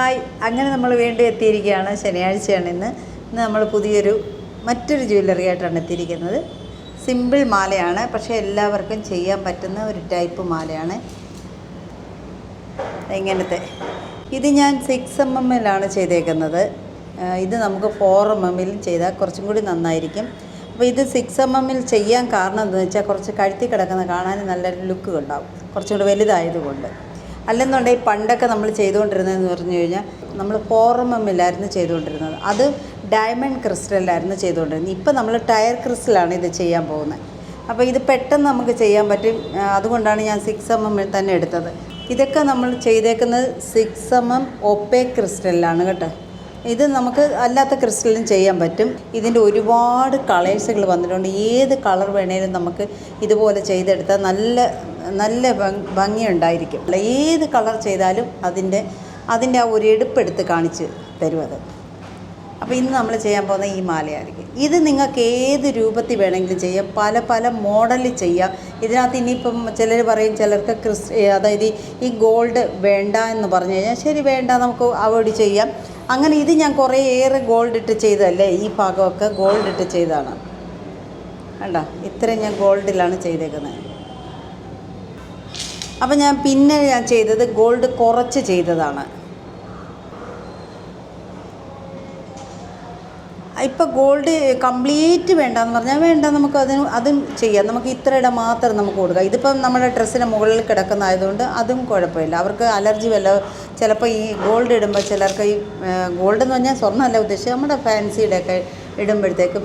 Hi. അങ്ങനെ നമ്മൾ വീണ്ടും എത്തിയിരിക്കുകയാണ് ശനിയാഴ്ചയാണ് ഇന്ന്. ഇന്ന് നമ്മൾ പുതിയൊരു മറ്റൊരു ജ്വല്ലറി ആയിട്ടാണ് എത്തിയിരിക്കുന്നത്. സിമ്പിൾ മാലയാണ്. പക്ഷേ എല്ലാവർക്കും ചെയ്യാൻ പറ്റുന്ന ഒരു ടൈപ്പ് മാലയാണ്. ഇങ്ങനത്തെ. ഇത് ഞാൻ സിക്സ് എം എമ്മിലാണ് ചെയ്തേക്കുന്നത്. ഇത് നമുക്ക് ഫോർ എം എമ്മിൽ ചെയ്താൽ കുറച്ചും കൂടി നന്നായിരിക്കും. അപ്പോൾ ഇത് സിക്സ് എം എമ്മിൽ ചെയ്യാൻ കാരണം എന്താണെന്ന് വെച്ചാൽ കുറച്ച് കഴുത്തി കിടക്കുന്ന കാണാൻ നല്ലൊരു ലുക്ക് ഉണ്ടാവും. കുറച്ചും കൂടി വലുതായതുകൊണ്ട്. അല്ലെന്നുണ്ടെങ്കിൽ പണ്ടൊക്കെ നമ്മൾ ചെയ്തുകൊണ്ടിരുന്നതെന്ന് പറഞ്ഞു കഴിഞ്ഞാൽ നമ്മൾ പോറമില്ലായിരുന്നു ചെയ്തുകൊണ്ടിരുന്നത്. അത് ഡയമണ്ട് ക്രിസ്റ്റലിലായിരുന്നു ചെയ്തുകൊണ്ടിരുന്നത്. ഇപ്പം നമ്മൾ ടയർ ക്രിസ്റ്റലാണ് ഇത് ചെയ്യാൻ പോകുന്നത്. അപ്പോൾ ഇത് പെട്ടെന്ന് നമുക്ക് ചെയ്യാൻ പറ്റും. അതുകൊണ്ടാണ് ഞാൻ സിക്സ് എം എമ്മിൽ തന്നെ എടുത്തത്. ഇതൊക്കെ നമ്മൾ ചെയ്തേക്കുന്നത് സിക്സ് എം എം ഒപ്പേ ക്രിസ്റ്റലിലാണ് കേട്ടോ. ഇത് നമുക്ക് അല്ലാത്ത ക്രിസ്റ്റലും ചെയ്യാൻ പറ്റും. ഇതിന്റെ ഒരുപാട് കളേഴ്സുകൾ വന്നിട്ടുണ്ട്. ഏത് കളർ വേണേലും നമുക്ക് ഇതുപോലെ ചെയ്തെടുത്താൽ നല്ല നല്ല ഭംഗ്- ഭംഗിയുണ്ടായിരിക്കും. ഏത് കളർ ചെയ്താലും അതിന്റെ അതിന്റെ ആ ഒരു എടുപ്പെടുത്ത് കാണിച്ച് തരും അത്. അപ്പോൾ ഇന്ന് നമ്മൾ ചെയ്യാൻ പോകുന്ന ഈ മാലയായിരിക്കും. ഇത് നിങ്ങൾക്ക് ഏത് രൂപത്തിൽ വേണമെങ്കിലും ചെയ്യാം. പല പല മോഡലിൽ ചെയ്യാം. ഇതിനകത്ത് ഇനിയിപ്പം ചിലർ പറയും ചിലർക്ക് ക്രിസ് അതായത് ഈ ഗോൾഡ് വേണ്ട എന്ന് പറഞ്ഞു കഴിഞ്ഞാൽ ശരി വേണ്ട നമുക്ക് അവോയ്ഡ് ചെയ്യാം. അങ്ങനെ ഇത് ഞാൻ കുറേ ഏറെ ഗോൾഡ് ഇട്ട് ചെയ്തതല്ലേ? ഈ ഭാഗമൊക്കെ ഗോൾഡ് ഇട്ട് ചെയ്തതാണ്. കണ്ടോ? ഇത്രയും ഞാൻ ഗോൾഡിലാണ് ചെയ്തേക്കുന്നത്. അപ്പം ഞാൻ പിന്നെ ഞാൻ ചെയ്തത് ഗോൾഡ് കുറച്ച് ചെയ്തതാണ്. ഇപ്പം ഗോൾഡ് കംപ്ലീറ്റ് വേണ്ടെന്ന് പറഞ്ഞാൽ വേണ്ട നമുക്ക് അതിന് അതും ചെയ്യാം. നമുക്ക് ഇത്ര ഇത്രയുടെ മാത്രം നമുക്ക് കൊടുക്കാം. ഇതിപ്പം നമ്മുടെ ഡ്രസ്സിന് മുകളിൽ കിടക്കുന്നതായതുകൊണ്ട് അതും കുഴപ്പമില്ല. അവർക്ക് അലർജി വല്ല ചിലപ്പോൾ ഈ ഗോൾഡ് ഇടുമ്പോൾ ചിലർക്ക് ഈ ഗോൾഡ് എന്ന് പറഞ്ഞാൽ സ്വർണമല്ല ഉദ്ദേശിച്ചത് നമ്മുടെ ഫാൻസിയുടെ ഒക്കെ ഇടുമ്പോഴത്തേക്കും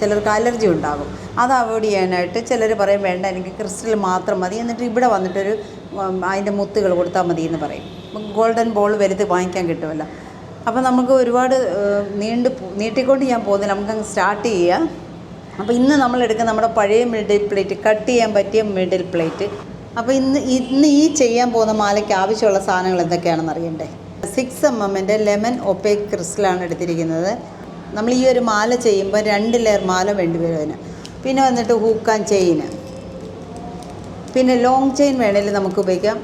ചിലർക്ക് അലർജി ഉണ്ടാകും. അത് അവോയ്ഡ് ചെയ്യാനായിട്ട് ചിലർ പറയും വേണ്ട എനിക്ക് ക്രിസ്റ്റൽ മാത്രം മതി. എന്നിട്ട് ഇവിടെ വന്നിട്ടൊരു അതിന്റെ മുത്തുകൾ കൊടുത്താൽ മതി എന്ന് പറയും ഗോൾഡൻ ബോൾ വലുത് വാങ്ങിക്കാൻ കിട്ടുമല്ലോ. അപ്പോൾ നമുക്ക് ഒരുപാട് നീണ്ട് നീട്ടിക്കൊണ്ട് ഞാൻ പോകുന്നില്ല. നമുക്കങ്ങ് സ്റ്റാർട്ട് ചെയ്യാം. അപ്പോൾ ഇന്ന് നമ്മൾ എടുക്കുന്ന നമ്മുടെ പഴയ മിഡിൽ പ്ലേറ്റ് കട്ട് ചെയ്യാൻ പറ്റിയ മിഡിൽ പ്ലേറ്റ് അപ്പോൾ ഇന്ന് ഇന്ന് ഈ ചെയ്യാൻ പോകുന്ന മാലയ്ക്ക് ആവശ്യമുള്ള സാധനങ്ങൾ എന്തൊക്കെയാണെന്ന് അറിയണ്ടേ? സിക്സ് എം എമ്മിന്റെ ലെമൺ ഒപ്പേ ക്രിസ്റ്റലാണ് എടുത്തിരിക്കുന്നത്. നമ്മൾ ഈ ഒരു മാല ചെയ്യുമ്പോൾ രണ്ട് ലെയർ മാല വേണ്ടി വരും അതിന്. പിന്നെ വന്നിട്ട് ഹൂക്ക് ആൻഡ് ചെയിന് പിന്നെ ലോങ് ചെയിൻ വേണേലും നമുക്ക് ഉപയോഗിക്കാം.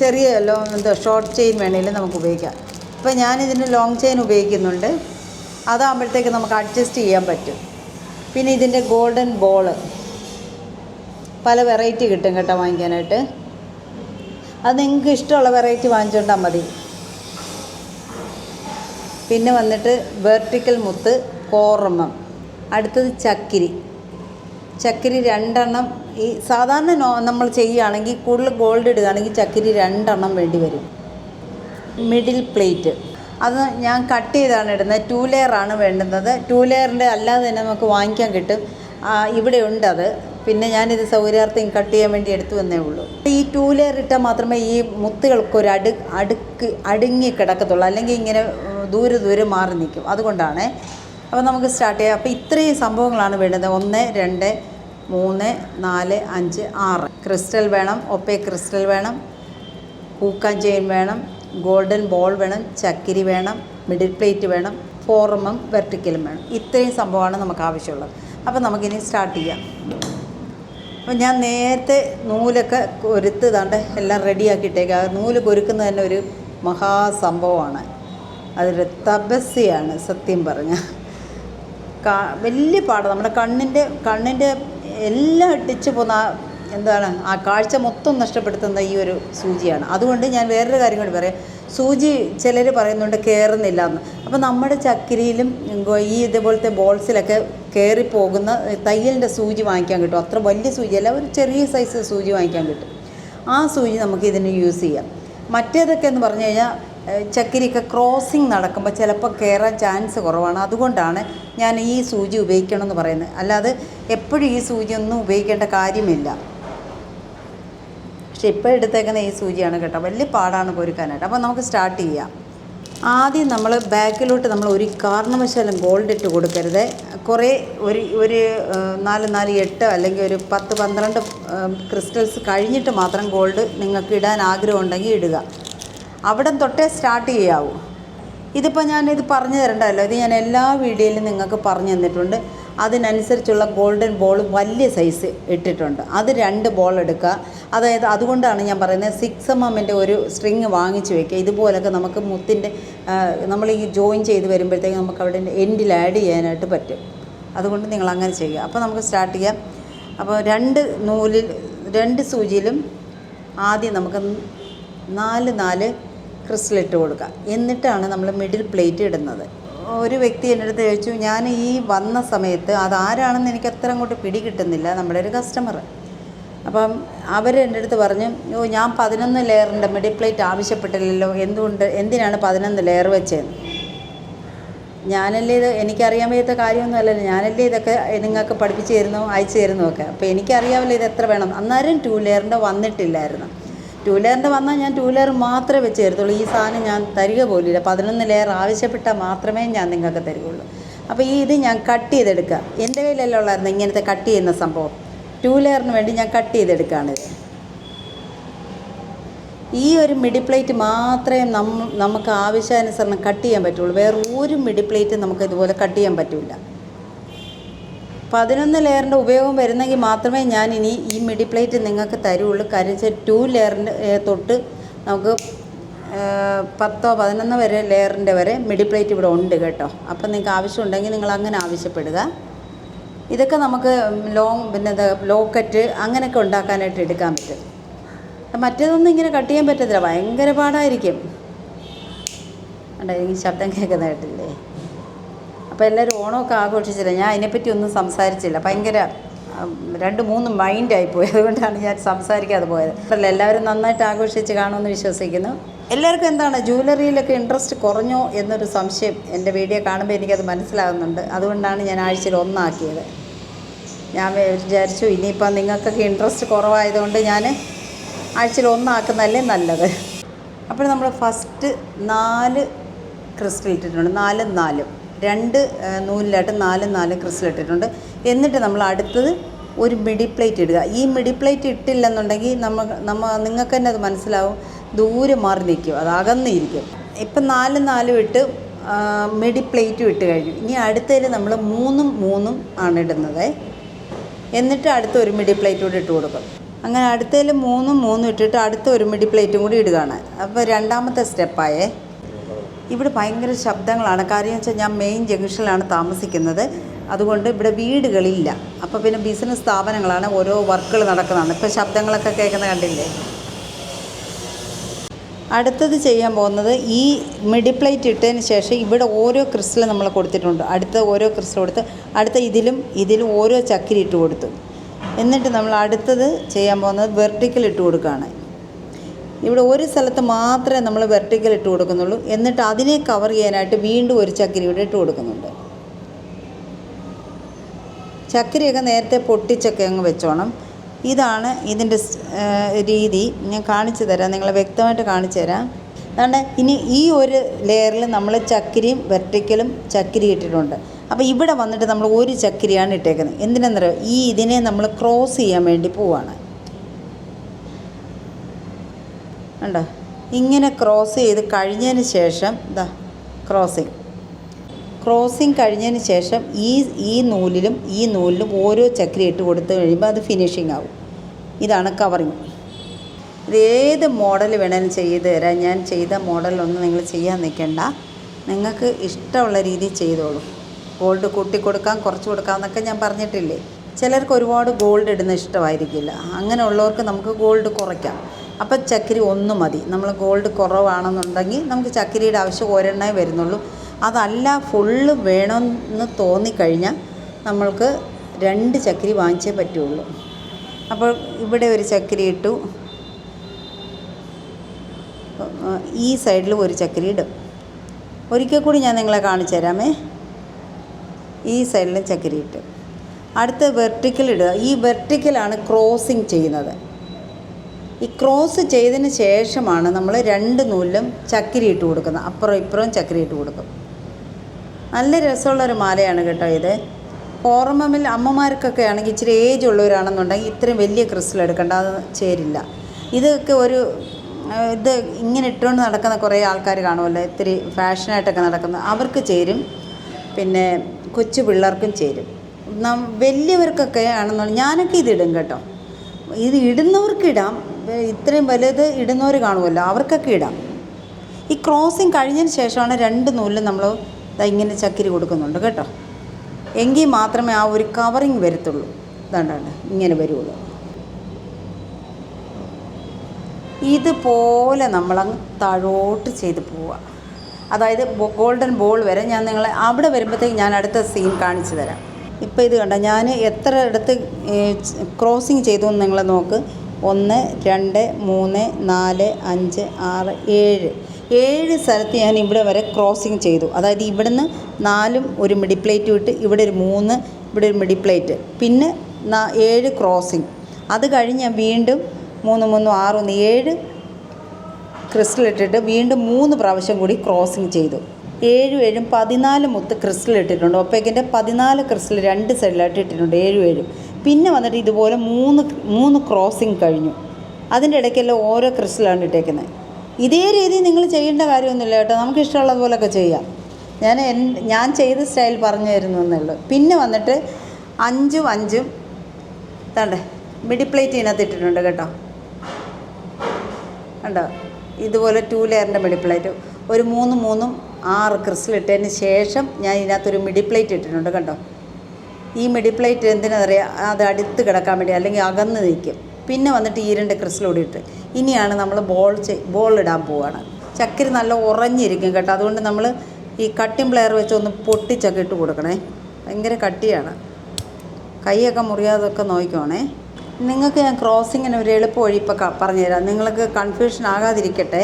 ചെറിയ ലോ എന്താ ഷോർട്ട് ചെയിൻ വേണേലും നമുക്ക് ഉപയോഗിക്കാം. ഇപ്പോൾ ഞാനിതിന് ലോങ് ചെയിൻ ഉപയോഗിക്കുന്നുണ്ട്. അതാകുമ്പോഴത്തേക്ക് നമുക്ക് അഡ്ജസ്റ്റ് ചെയ്യാൻ പറ്റും. പിന്നെ ഇതിന്റെ ഗോൾഡൻ ബോൾ പല വെറൈറ്റി കിട്ടും കേട്ടോ വാങ്ങിക്കാനായിട്ട്. അത് നിങ്ങൾക്ക് ഇഷ്ടമുള്ള വെറൈറ്റി വാങ്ങിച്ചുകൊണ്ടാൽ മതി. പിന്നെ വന്നിട്ട് വെർട്ടിക്കൽ മുത്ത് കോർമം അടുത്തത് ചക്കിരി. ചക്കിരി രണ്ടെണ്ണം ഈ സാധാരണ നമ്മൾ ചെയ്യുകയാണെങ്കിൽ കൂടുതൽ ഗോൾഡ് ഇടുകയാണെങ്കിൽ ചക്കിരി രണ്ടെണ്ണം വേണ്ടി വരും. Middle plate. അത് ഞാൻ കട്ട് ചെയ്താണ് ഇടുന്നത്. ടു ലെയറാണ് വേണ്ടുന്നത്. ടൂ ലെയറിന്റെ അല്ലാതെ തന്നെ നമുക്ക് വാങ്ങിക്കാൻ കിട്ടും. ഇവിടെ ഉണ്ട് അത്. പിന്നെ ഞാനിത് സൗകര്യാർത്ഥം കട്ട് ചെയ്യാൻ വേണ്ടി എടുത്തു വന്നേ ഉള്ളൂ. ഈ ടൂ ലെയർ ഇട്ടാൽ മാത്രമേ ഈ മുത്തുകൾക്ക് ഒരു അടു അടുക്ക് അടുങ്ങി കിടക്കത്തുള്ളൂ. അല്ലെങ്കിൽ ഇങ്ങനെ ദൂരെ ദൂരെ മാറി നിൽക്കും. അതുകൊണ്ടാണ്. അപ്പോൾ നമുക്ക് സ്റ്റാർട്ട് ചെയ്യാം. അപ്പോൾ ഇത്രയും സംഭവങ്ങളാണ് വേണ്ടത്. ഒന്ന് രണ്ട് മൂന്ന് നാല് അഞ്ച് ആറ്. ക്രിസ്റ്റൽ വേണം. ഒപ്പേ ക്രിസ്റ്റൽ വേണം. ഹൂക്കാൻ ചെയിൻ വേണം. ഗോൾഡൻ ബോൾ വേണം ചക്കിരി വേണം മിഡിൽ പ്ലേറ്റ് വേണം ഫോറമും വെർട്ടിക്കലും വേണം. ഇത്രയും സംഭവമാണ് നമുക്ക് ആവശ്യമുള്ളത്. അപ്പോൾ നമുക്കിനി സ്റ്റാർട്ട് ചെയ്യാം. അപ്പോൾ ഞാൻ നേരത്തെ നൂലൊക്കെ കൊരുത്ത് ദാണ്ട് എല്ലാം റെഡിയാക്കിയിട്ടേക്ക് ആ നൂൽ കൊരുക്കുന്നത് തന്നെ ഒരു മഹാസംഭവമാണ്. അതൊരു തപസ്യാണ് സത്യം പറഞ്ഞ. വലിയ പാടാണ് നമ്മുടെ കണ്ണിന്റെ കണ്ണിന്റെ എല്ലാം ഇട്ടിച്ച് പോകുന്ന എന്താണ് ആ കാഴ്ച മൊത്തം നഷ്ടപ്പെടുത്തുന്ന ഈ ഒരു സൂചിയാണ്. അതുകൊണ്ട് ഞാൻ വേറൊരു കാര്യം കൂടി പറയാം. സൂചി ചിലർ പറയുന്നുണ്ട് കയറുന്നില്ല എന്ന്. അപ്പോൾ നമ്മുടെ ചക്രിയിലും ഈ ഇതേപോലത്തെ ബോൾസിലൊക്കെ കയറിപ്പോകുന്ന തയ്യലിന്റെ സൂചി വാങ്ങിക്കാൻ കിട്ടും. അത്ര വലിയ സൂചിയല്ല ഒരു ചെറിയ സൈസ് സൂചി വാങ്ങിക്കാൻ കിട്ടും. ആ സൂചി നമുക്ക് ഇതിന് യൂസ് ചെയ്യാം. മറ്റേതൊക്കെ എന്ന് പറഞ്ഞു കഴിഞ്ഞാൽ ചക്കരിയൊക്കെ ക്രോസിങ് നടക്കുമ്പോൾ ചിലപ്പോൾ കയറാൻ ചാൻസ് കുറവാണ്. അതുകൊണ്ടാണ് ഞാൻ ഈ സൂചി ഉപയോഗിക്കണമെന്ന് പറയുന്നത്. അല്ലാതെ എപ്പോഴും ഈ സൂചി ഒന്നും ഉപയോഗിക്കേണ്ട കാര്യമില്ല. പക്ഷെ ഇപ്പോൾ എടുത്തേക്കുന്ന ഈ സൂചിയാണ് കേട്ടോ. വലിയ പാടാണ് പൊരുക്കാനായിട്ട്. അപ്പോൾ നമുക്ക് സ്റ്റാർട്ട് ചെയ്യാം. ആദ്യം നമ്മൾ ബാക്കിലോട്ട് നമ്മൾ ഒരു കാരണവശാലും ഗോൾഡ് ഇട്ട് കൊടുക്കരുത്. കുറേ ഒരു ഒരു നാല് നാല് എട്ട് അല്ലെങ്കിൽ ഒരു പത്ത് പന്ത്രണ്ട് ക്രിസ്റ്റൽസ് കഴിഞ്ഞിട്ട് മാത്രം ഗോൾഡ് നിങ്ങൾക്ക് ഇടാൻ ആഗ്രഹം ഉണ്ടെങ്കിൽ ഇടുക. അവിടെ തൊട്ടേ സ്റ്റാർട്ട് ചെയ്യാവൂ. ഇതിപ്പോൾ ഞാനിത് പറഞ്ഞു തരണ്ടല്ലോ ഇത് ഞാൻ എല്ലാ വീഡിയോയിലും നിങ്ങൾക്ക് പറഞ്ഞു തന്നിട്ടുണ്ട്. അതിനനുസരിച്ചുള്ള ഗോൾഡൻ ബോൾ വലിയ സൈസ് ഇട്ടിട്ടുണ്ട്. അത് രണ്ട് ബോൾ എടുക്കുക. അതായത് അതുകൊണ്ടാണ് ഞാൻ പറയുന്നത് സിക്സ് എം എമ്മിന്റെ ഒരു സ്ട്രിങ് വാങ്ങിച്ച് വെക്കുക. ഇതുപോലൊക്കെ നമുക്ക് മുത്തിന്റെ നമ്മൾ ഈ ജോയിൻ ചെയ്ത് വരുമ്പോഴത്തേക്ക് നമുക്ക് അവിടെ എൻഡിൽ ആഡ് ചെയ്യാനായിട്ട് പറ്റും. അതുകൊണ്ട് നിങ്ങൾ അങ്ങനെ ചെയ്യുക. അപ്പോൾ നമുക്ക് സ്റ്റാർട്ട് ചെയ്യാം. അപ്പോൾ രണ്ട് നൂലിൽ രണ്ട് സൂചിയിലും ആദ്യം നമുക്ക് നാല് നാല് ക്രിസ്റ്റൽ ഇട്ട് കൊടുക്കുക. എന്നിട്ടാണ് നമ്മൾ മിഡിൽ പ്ലേറ്റ് ഇടുന്നത്. ഒരു വ്യക്തി എന്റെ അടുത്ത് ചോദിച്ചു ഞാൻ ഈ വന്ന സമയത്ത് അതാരാണെന്ന് എനിക്ക് അത്ര അങ്ങോട്ട് പിടി കിട്ടുന്നില്ല നമ്മുടെ ഒരു കസ്റ്റമർ അപ്പം അവർ എന്റെ അടുത്ത് പറഞ്ഞു ഓ ഞാൻ പതിനൊന്ന് ലെയറിന്റെ മിഡിൽ പ്ലേറ്റ് ആവശ്യപ്പെട്ടില്ലല്ലോ എന്തുകൊണ്ട് എന്തിനാണ് പതിനൊന്ന് ലെയർ വെച്ചതെന്ന് ഞാനല്ലേ ഇത് എനിക്കറിയാൻ വയ്യാത്ത കാര്യമൊന്നും അല്ലല്ലോ ഞാനല്ലേ ഇതൊക്കെ നിങ്ങൾക്ക് പഠിപ്പിച്ചു തരുന്നു അയച്ചു തരുന്നു ഒക്കെ. അപ്പോൾ എനിക്കറിയാമല്ലോ ഇത് എത്ര വേണം. അന്നേരം ടു ലെയറിന്റെ വന്നിട്ടില്ലായിരുന്നു. ടു ലെയറിന്റെ വന്നാൽ ഞാൻ ടൂ ലെയർ മാത്രമേ വെച്ച് തരത്തുള്ളൂ. ഈ സാധനം ഞാൻ തരിക പോലില്ല പതിനൊന്ന് ലെയർ ആവശ്യപ്പെട്ടാൽ മാത്രമേ ഞാൻ നിങ്ങൾക്ക് തരികയുള്ളൂ. അപ്പോൾ ഈ ഇത് ഞാൻ കട്ട് ചെയ്തെടുക്കുക. എന്റെ കയ്യിലല്ല ഉള്ളായിരുന്നു ഇങ്ങനത്തെ കട്ട് ചെയ്യുന്ന സംഭവം. ടൂ ലെയറിന് വേണ്ടി ഞാൻ കട്ട് ചെയ്തെടുക്കുകയാണിത് ഈ ഒരു മിഡി പ്ലേറ്റ് മാത്രമേ നമുക്ക് ആവശ്യാനുസരണം കട്ട് ചെയ്യാൻ പറ്റുള്ളൂ. വേറെ ഒരു മിഡി പ്ലേറ്റ് നമുക്ക് ഇതുപോലെ കട്ട് ചെയ്യാൻ പറ്റില്ല. പതിനൊന്ന് ലെയറിന്റെ ഉപയോഗം വരുന്നെങ്കിൽ മാത്രമേ ഞാൻ ഇനി ഈ മിഡി പ്ലേറ്റ് നിങ്ങൾക്ക് തരുള്ളൂ. കാര്യം വെച്ചാൽ ടു ലെയറിന്റെ തൊട്ട് നമുക്ക് പത്തോ പതിനൊന്ന് വരെ ലെയറിന്റെ വരെ മിഡി പ്ലേറ്റ് ഇവിടെ ഉണ്ട് കേട്ടോ. അപ്പം നിങ്ങൾക്ക് ആവശ്യമുണ്ടെങ്കിൽ നിങ്ങൾ അങ്ങനെ ആവശ്യപ്പെടുക. ഇതൊക്കെ നമുക്ക് ലോങ് പിന്നെ ലോക്കറ്റ് അങ്ങനെയൊക്കെ ഉണ്ടാക്കാനായിട്ട് എടുക്കാൻ പറ്റും. മറ്റേതൊന്നും ഇങ്ങനെ കട്ട് ചെയ്യാൻ പറ്റത്തില്ല. ഭയങ്കര പാടായിരിക്കും. കണ്ടോ എനിക്ക് ശബ്ദം കേൾക്കുന്ന കേട്ടില്ലേ അപ്പോൾ എല്ലാവരും ഓണമൊക്കെ ആഘോഷിച്ചില്ല. ഞാൻ അതിനെപ്പറ്റി ഒന്നും സംസാരിച്ചില്ല. ഭയങ്കര രണ്ട് മൂന്ന് മൈൻഡായി പോയി. അതുകൊണ്ടാണ് ഞാൻ സംസാരിക്കാതെ പോയത്. അല്ല എല്ലാവരും നന്നായിട്ട് ആഘോഷിച്ച് കാണുമെന്ന് വിശ്വസിക്കുന്നു. എല്ലാവർക്കും എന്താണ്? ജുവലറിയിലൊക്കെ ഇൻട്രസ്റ്റ് കുറഞ്ഞോ എന്നൊരു സംശയം എന്റെ വീഡിയോ കാണുമ്പോൾ എനിക്കത് മനസ്സിലാകുന്നുണ്ട് അതുകൊണ്ടാണ് ഞാൻ ആഴ്ചയിൽ ഒന്നാക്കിയത്. ഞാൻ വിചാരിച്ചു ഇനിയിപ്പോൾ നിങ്ങൾക്കൊക്കെ ഇൻട്രസ്റ്റ് കുറവായതുകൊണ്ട് ഞാൻ ആഴ്ചയിൽ ഒന്നാക്കുന്നതല്ലേ നല്ലത്. അപ്പോൾ നമ്മൾ ഫസ്റ്റ് നാല് ക്രിസ്റ്റൽ ഇട്ടിട്ടുണ്ട്. നാലും നാലും. രണ്ട് നൂലിലായിട്ട് നാല് നാല് ക്രിസ്റ്റൽ ഇട്ടിട്ടുണ്ട്. എന്നിട്ട് നമ്മൾ അടുത്തത് ഒരു മിഡി പ്ലേറ്റ് ഇടുക. ഈ മിഡി പ്ലേറ്റ് ഇട്ടില്ലെന്നുണ്ടെങ്കിൽ നമ്മൾ നമ്മ നിങ്ങൾക്ക് തന്നെ അത് മനസ്സിലാവും. ദൂരെ മാറി നിൽക്കും. അത് അകന്നിരിക്കും. ഇപ്പം നാല് നാലും ഇട്ട് മിഡി പ്ലേറ്റും ഇട്ട് കഴിഞ്ഞു. ഇനി അടുത്തതിൽ നമ്മൾ മൂന്നും മൂന്നും ആണ് ഇടുന്നത്. എന്നിട്ട് അടുത്ത ഒരു മിഡി പ്ലേറ്റ് കൂടി ഇട്ട് കൊടുക്കും. അങ്ങനെ അടുത്തതിൽ മൂന്നും മൂന്നും ഇട്ടിട്ട് അടുത്ത ഒരു മിഡി പ്ലേറ്റും കൂടി ഇടുകയാണ്. അപ്പോൾ രണ്ടാമത്തെ സ്റ്റെപ്പായേ. ഇവിടെ ഭയങ്കര ശബ്ദങ്ങളാണ്. കാര്യം വെച്ചാൽ ഞാൻ മെയിൻ ജംഗ്ഷനിലാണ് താമസിക്കുന്നത്. അതുകൊണ്ട് ഇവിടെ വീടുകളില്ല. അപ്പോൾ പിന്നെ ബിസിനസ് സ്ഥാപനങ്ങളാണ് ഓരോ വർക്കുകൾ നടക്കുന്നതാണ്. ഇപ്പോൾ ശബ്ദങ്ങളൊക്കെ കേൾക്കുന്ന കണ്ടില്ലേ? അടുത്തത് ചെയ്യാൻ പോകുന്നത് ഈ മിഡി പ്ലേറ്റ് ഇട്ടതിന് ശേഷം ഇവിടെ ഓരോ ക്രിസ്റ്റൽ നമ്മൾ കൊടുത്തിട്ടുണ്ട്. അടുത്ത ഓരോ ക്രിസ്റ്റൽ കൊടുത്ത് അടുത്ത ഇതിലും ഇതിലും ഓരോ ചക്കിരി ഇട്ട് കൊടുത്തു. എന്നിട്ട് നമ്മൾ അടുത്തത് ചെയ്യാൻ പോകുന്നത് വെർട്ടിക്കൽ ഇട്ട് കൊടുക്കുകയാണ്. ഇവിടെ ഒരു സ്ഥലത്ത് മാത്രമേ നമ്മൾ വെർട്ടിക്കൽ ഇട്ട് കൊടുക്കുന്നുള്ളൂ. എന്നിട്ട് അതിനെ കവർ ചെയ്യാനായിട്ട് വീണ്ടും ഒരു ചക്കിരി ഇവിടെ ഇട്ട് കൊടുക്കുന്നുണ്ട്. ചക്കിരിയൊക്കെ നേരത്തെ പൊട്ടിച്ചൊക്കെ അങ്ങ് വെച്ചോണം. ഇതാണ് ഇതിന്റെ രീതി. ഞാൻ കാണിച്ചു തരാം. നിങ്ങളെ വ്യക്തമായിട്ട് കാണിച്ചു തരാം. അതുകൊണ്ട് ഇനി ഈ ഒരു ലെയറിൽ നമ്മൾ ചക്കിരിയും വെർട്ടിക്കലും ചക്കിരി ഇട്ടിട്ടുണ്ട്. അപ്പോൾ ഇവിടെ വന്നിട്ട് നമ്മൾ ഒരു ചക്കിരിയാണ് ഇട്ടേക്കുന്നത്. എന്തിനെന്നറിയോ? ഈ ഇതിനെ നമ്മൾ ക്രോസ് ചെയ്യാൻ വേണ്ടി പോവാണ്. കണ്ടോ? ഇങ്ങനെ ക്രോസ് ചെയ്ത് കഴിഞ്ഞതിന് ശേഷം ഇതാ ക്രോസിങ് ക്രോസിങ് കഴിഞ്ഞതിന് ശേഷം ഈ ഈ നൂലിലും ഈ നൂലിലും ഓരോ ചക്രി ഇട്ട് കൊടുത്ത് കഴിയുമ്പോൾ അത് ഫിനിഷിംഗ് ആവും. ഇതാണ് കവറിങ് ഇത് ഏത് മോഡൽ വേണേലും ചെയ്ത് തരാം. ഞാൻ ചെയ്ത മോഡലൊന്നും നിങ്ങൾ ചെയ്യാൻ നിൽക്കണ്ട. നിങ്ങൾക്ക് ഇഷ്ടമുള്ള രീതിയിൽ ചെയ്തോളൂ. ഗോൾഡ് കൂട്ടി കൊടുക്കാം കുറച്ച് കൊടുക്കാം എന്നൊക്കെ ഞാൻ പറഞ്ഞിട്ടില്ലേ? ചിലർക്ക് ഒരുപാട് ഗോൾഡ് ഇടുന്ന ഇഷ്ടമായിരിക്കില്ല. അങ്ങനെയുള്ളവർക്ക് നമുക്ക് ഗോൾഡ് കുറയ്ക്കാം. അപ്പം ചക്കരി ഒന്ന് മതി. നമ്മൾ ഗോൾഡ് കുറവാണെന്നുണ്ടെങ്കിൽ നമുക്ക് ചക്കരിയുടെ ആവശ്യം ഒരെണ്ണമേ വരുന്നുള്ളൂ. അതല്ല ഫുള്ള് വേണമെന്ന് തോന്നിക്കഴിഞ്ഞാൽ നമ്മൾക്ക് രണ്ട് ചക്കരി വാങ്ങിച്ചേ പറ്റുള്ളൂ. അപ്പോൾ ഇവിടെ ഒരു ചക്കരി ഇട്ടു. ഈ സൈഡിൽ ഒരു ചക്കരി ഇടും. ഒരിക്കൽ കൂടി ഞാൻ നിങ്ങളെ കാണിച്ചു തരാമേ. ഈ സൈഡിലും ചക്കരി ഇട്ട്. അടുത്ത വെർട്ടിക്കൽ ഇടുക. ഈ വെർട്ടിക്കലാണ് ക്രോസിങ് ചെയ്യുന്നത്. ഈ ക്രോസ് ചെയ്തതിന് ശേഷമാണ് നമ്മൾ രണ്ട് നൂലിലും ചക്കിരി ഇട്ട് കൊടുക്കുന്നത്. അപ്പുറം ഇപ്പുറം ചക്കിരി ഇട്ട് കൊടുക്കും. നല്ല രസമുള്ളൊരു മാലയാണ് കേട്ടോ ഇത്. ഓർമ്മമിൽ അമ്മമാർക്കൊക്കെ ആണെങ്കിൽ ഇച്ചിരി ഏജ് ഉള്ളവരാണെന്നുണ്ടെങ്കിൽ ഇത്രയും വലിയ ക്രിസ്റ്റൽ എടുക്കേണ്ട അത് ചേരില്ല. ഇതൊക്കെ ഒരു ഇത് ഇങ്ങനെ ഇട്ടുകൊണ്ട് നടക്കുന്ന കുറേ ആൾക്കാർ കാണുമല്ലോ ഇത്തിരി ഫാഷനായിട്ടൊക്കെ നടക്കുന്നത് അവർക്ക് ചേരും. പിന്നെ കൊച്ചു പിള്ളേർക്കും ചേരും. വലിയവർക്കൊക്കെ ആണെന്നുണ്ടെങ്കിൽ ഞാനൊക്കെ ഇതിടും കേട്ടോ. ഇത് ഇടുന്നവർക്ക് ഇടാം വേ- ഇത്രയും വലുത് ഇടുന്നവർ കാണുമല്ലോ അവർക്കൊക്കെ ഇടാം. ഈ ക്രോസിങ് കഴിഞ്ഞതിന് ശേഷമാണ് രണ്ട് നൂലിൽ നമ്മൾ ഇങ്ങനെ ചക്കിരി കൊടുക്കുന്നുണ്ട് കേട്ടോ. എങ്കിൽ മാത്രമേ ആ ഒരു കവറിങ് വരത്തുള്ളൂ. ഇതാണ്ടാണ്ട് ഇങ്ങനെ വരുള്ളൂ. ഇതുപോലെ നമ്മളങ്ങ് താഴോട്ട് ചെയ്ത് പോവുക അതായത് ഗോൾഡൻ ബോൾ വരെ ഞാൻ നിങ്ങളെ അവിടെ വരുമ്പോഴത്തേക്ക് ഞാൻ അടുത്ത സീൻ കാണിച്ചു തരാം. ഇപ്പോൾ ഇത് കണ്ട ഞാൻ എത്ര ഇടത്ത് ക്രോസിങ് ചെയ്തു എന്ന് നിങ്ങൾ നോക്ക്. ഒന്ന് രണ്ട് മൂന്ന് നാല് അഞ്ച് ആറ് ഏഴ്. ഏഴ് സ്ഥലത്ത് ഞാൻ ഇവിടെ വരെ ക്രോസിങ് ചെയ്തു. അതായത് ഇവിടുന്ന് നാലും ഒരു മിഡി പ്ലേറ്റ് വിട്ട് ഇവിടെ ഒരു മൂന്ന് ഇവിടെ ഒരു മിഡി പ്ലേറ്റ് പിന്നെ ഏഴ് ക്രോസിങ് അത് കഴിഞ്ഞ് ഞാൻ വീണ്ടും മൂന്ന് മൂന്ന് ആറ് ഒന്ന് ഏഴ് ക്രിസ്റ്റൽ ഇട്ടിട്ട് വീണ്ടും മൂന്ന് പ്രാവശ്യം കൂടി ക്രോസിങ് ചെയ്തു. ഏഴും ഏഴും പതിനാല് മുത്ത് ക്രിസ്റ്റൽ ഇട്ടിട്ടുണ്ട്. ഒപ്പേക്കിന്റെ പതിനാല് ക്രിസ്റ്റൽ രണ്ട് സൈഡിലായിട്ട് ഇട്ടിട്ടുണ്ട്. ഏഴും ഏഴും. പിന്നെ വന്നിട്ട് ഇതുപോലെ മൂന്ന് മൂന്ന് ക്രോസിങ് കഴിഞ്ഞു. അതിന്റെ ഇടയ്ക്കെല്ലാം ഓരോ ക്രിസ്റ്റലാണ് ഇട്ടേക്കുന്നത് ഇതേ രീതി നിങ്ങൾ ചെയ്യേണ്ട കാര്യമൊന്നുമില്ല കേട്ടോ. നമുക്ക് ഇഷ്ടമുള്ളതുപോലൊക്കെ ചെയ്യാം. ഞാൻ ഞാൻ ചെയ്ത സ്റ്റൈൽ പറഞ്ഞു തരുന്നു എന്നേ ഉള്ളൂ പിന്നെ വന്നിട്ട് അഞ്ചും അഞ്ചും തണ്ടേ മിഡി പ്ലേറ്റ് ഇതിനകത്ത് ഇട്ടിട്ടുണ്ട് കേട്ടോ. കണ്ടോ? ഇതുപോലെ ടു ലെയറിന്റെ മിഡി പ്ലേറ്റ് ഒരു മൂന്ന് മൂന്നും ആറ് ക്രിസ്റ്റൽ ഇട്ടതിന് ശേഷം ഞാൻ ഇതിനകത്തൊരു മിഡി പ്ലേറ്റ് ഇട്ടിട്ടുണ്ട് കണ്ടോ ഈ മെഡിപ്ലേറ്റ് എന്തിനാ പറയുക അത് അടുത്ത് കിടക്കാൻ വേണ്ടി അല്ലെങ്കിൽ അകന്ന് നിൽക്കും. പിന്നെ വന്നിട്ട് ഈ രണ്ട് ക്രിസ്റ്റൽ ഇട്ട്. ഇനിയാണ് നമ്മൾ ബോൾ ബോൾ ഇടാൻ പോവുകയാണ് ചക്കരി നല്ല ഉറഞ്ഞിരിക്കും കേട്ടോ. അതുകൊണ്ട് നമ്മൾ ഈ കട്ടിംഗ് പ്ലെയർ വെച്ച് ഒന്ന് പൊട്ടിച്ചൊക്കെ ഇട്ട് കൊടുക്കണേ. ഭയങ്കര കട്ടിയാണ്. കൈയൊക്കെ മുറിയാതൊക്കെ നോക്കിക്കോണേ. നിങ്ങൾക്ക് ഞാൻ ക്രോസിങ്ങിന് ഒരു എളുപ്പ വഴി ഇപ്പോൾ പറഞ്ഞുതരാം. നിങ്ങൾക്ക് കൺഫ്യൂഷൻ ആകാതിരിക്കട്ടെ.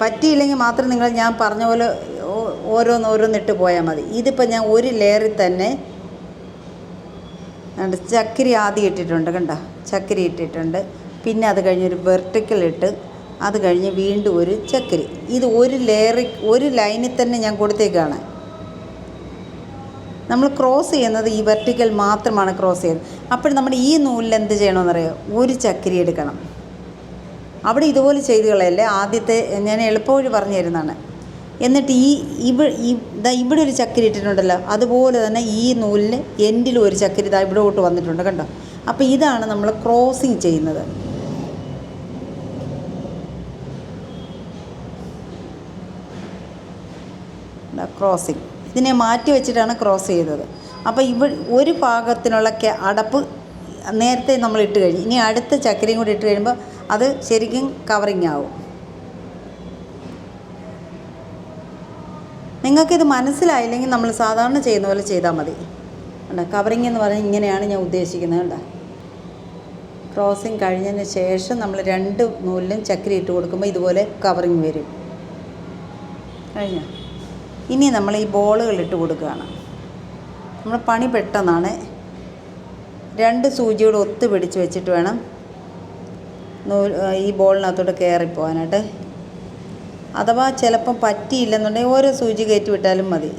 പറ്റിയില്ലെങ്കിൽ മാത്രം നിങ്ങൾ ഞാൻ പറഞ്ഞ പോലെ ഓരോന്നോരോന്നിട്ട് പോയാൽ മതി. ഇതിപ്പോൾ ഞാൻ ഒരു ലെയറിൽ തന്നെ കണ്ടോ, ചക്കിരി ആദ്യം ഇട്ടിട്ടുണ്ട് കണ്ടോ? ചക്കിരി ഇട്ടിട്ടുണ്ട്. പിന്നെ അത് കഴിഞ്ഞ് ഒരു വെർട്ടിക്കൽ ഇട്ട് അത് കഴിഞ്ഞ് വീണ്ടും ഒരു ചക്കരി. ഇത് ഒരു ലെയറി ഒരു ലൈനിൽ തന്നെ ഞാൻ കൊടുത്തേക്കാണ്. നമ്മൾ ക്രോസ് ചെയ്യുന്നത് ഈ വെർട്ടിക്കൽ മാത്രമാണ് ക്രോസ് ചെയ്യുന്നത്. അപ്പോൾ നമ്മൾ ഈ നൂലിൽ എന്ത് ചെയ്യണമെന്നറിയോ? ഒരു ചക്കരി എടുക്കണം. അവിടെ ഇതുപോലെ ചെയ്തുകളല്ലേ? ആദ്യത്തെ ഞാൻ എളുപ്പവഴി പറഞ്ഞു തരുന്നതാണ്. എന്നിട്ട് ഈ ഇവ ഇതാ ഇവിടെ ഒരു ചക്കരി ഇട്ടിട്ടുണ്ടല്ലോ. അതുപോലെ തന്നെ ഈ നൂലിന് എൻഡിലും ഒരു ചക്കരി ഇതാ ഇവിടോട്ട് വന്നിട്ടുണ്ട് കണ്ടോ? അപ്പോൾ ഇതാണ് നമ്മൾ ക്രോസിങ് ചെയ്യുന്നത്. ക്രോസിങ് ഇതിനെ മാറ്റി വെച്ചിട്ടാണ് ക്രോസ് ചെയ്തത്. അപ്പോൾ ഇവ ഒരു ഭാഗത്തിനുള്ള ക്യാ- അടപ്പ് നേരത്തെ നമ്മൾ ഇട്ട് കഴിഞ്ഞു. ഇനി അടുത്ത ചക്കരയും കൂടി ഇട്ട് കഴിയുമ്പോൾ അത് ശരിക്കും കവറിങ് ആവും. നിങ്ങൾക്കിത് മനസ്സിലായില്ലെങ്കിൽ നമ്മൾ സാധാരണ ചെയ്യുന്ന പോലെ ചെയ്താൽ മതി. കണ്ടോ? കവറിങ് എന്ന് പറഞ്ഞാൽ ഇങ്ങനെയാണ് ഞാൻ ഉദ്ദേശിക്കുന്നത് കണ്ടോ? ക്രോസിങ് കഴിഞ്ഞതിന് ശേഷം നമ്മൾ രണ്ട് നൂലിലും ചക്കരി ഇട്ട് കൊടുക്കുമ്പോൾ ഇതുപോലെ കവറിങ് വരും. കഴിഞ്ഞ? ഇനി നമ്മൾ ഈ ബോളുകൾ ഇട്ട് കൊടുക്കുകയാണ്. നമ്മൾ പണി പെട്ടെന്നാണ്. രണ്ട് സൂചിയോട് ഒത്ത് പിടിച്ച് വെച്ചിട്ട് വേണം നൂൽ ഈ ബോളിനകത്തോട്ട് കയറിപ്പോകാനായിട്ട്. അഥവാ ചിലപ്പം പറ്റിയില്ലെന്നുണ്ടെങ്കിൽ ഓരോ സൂചി കയറ്റി വിട്ടാലും മതി.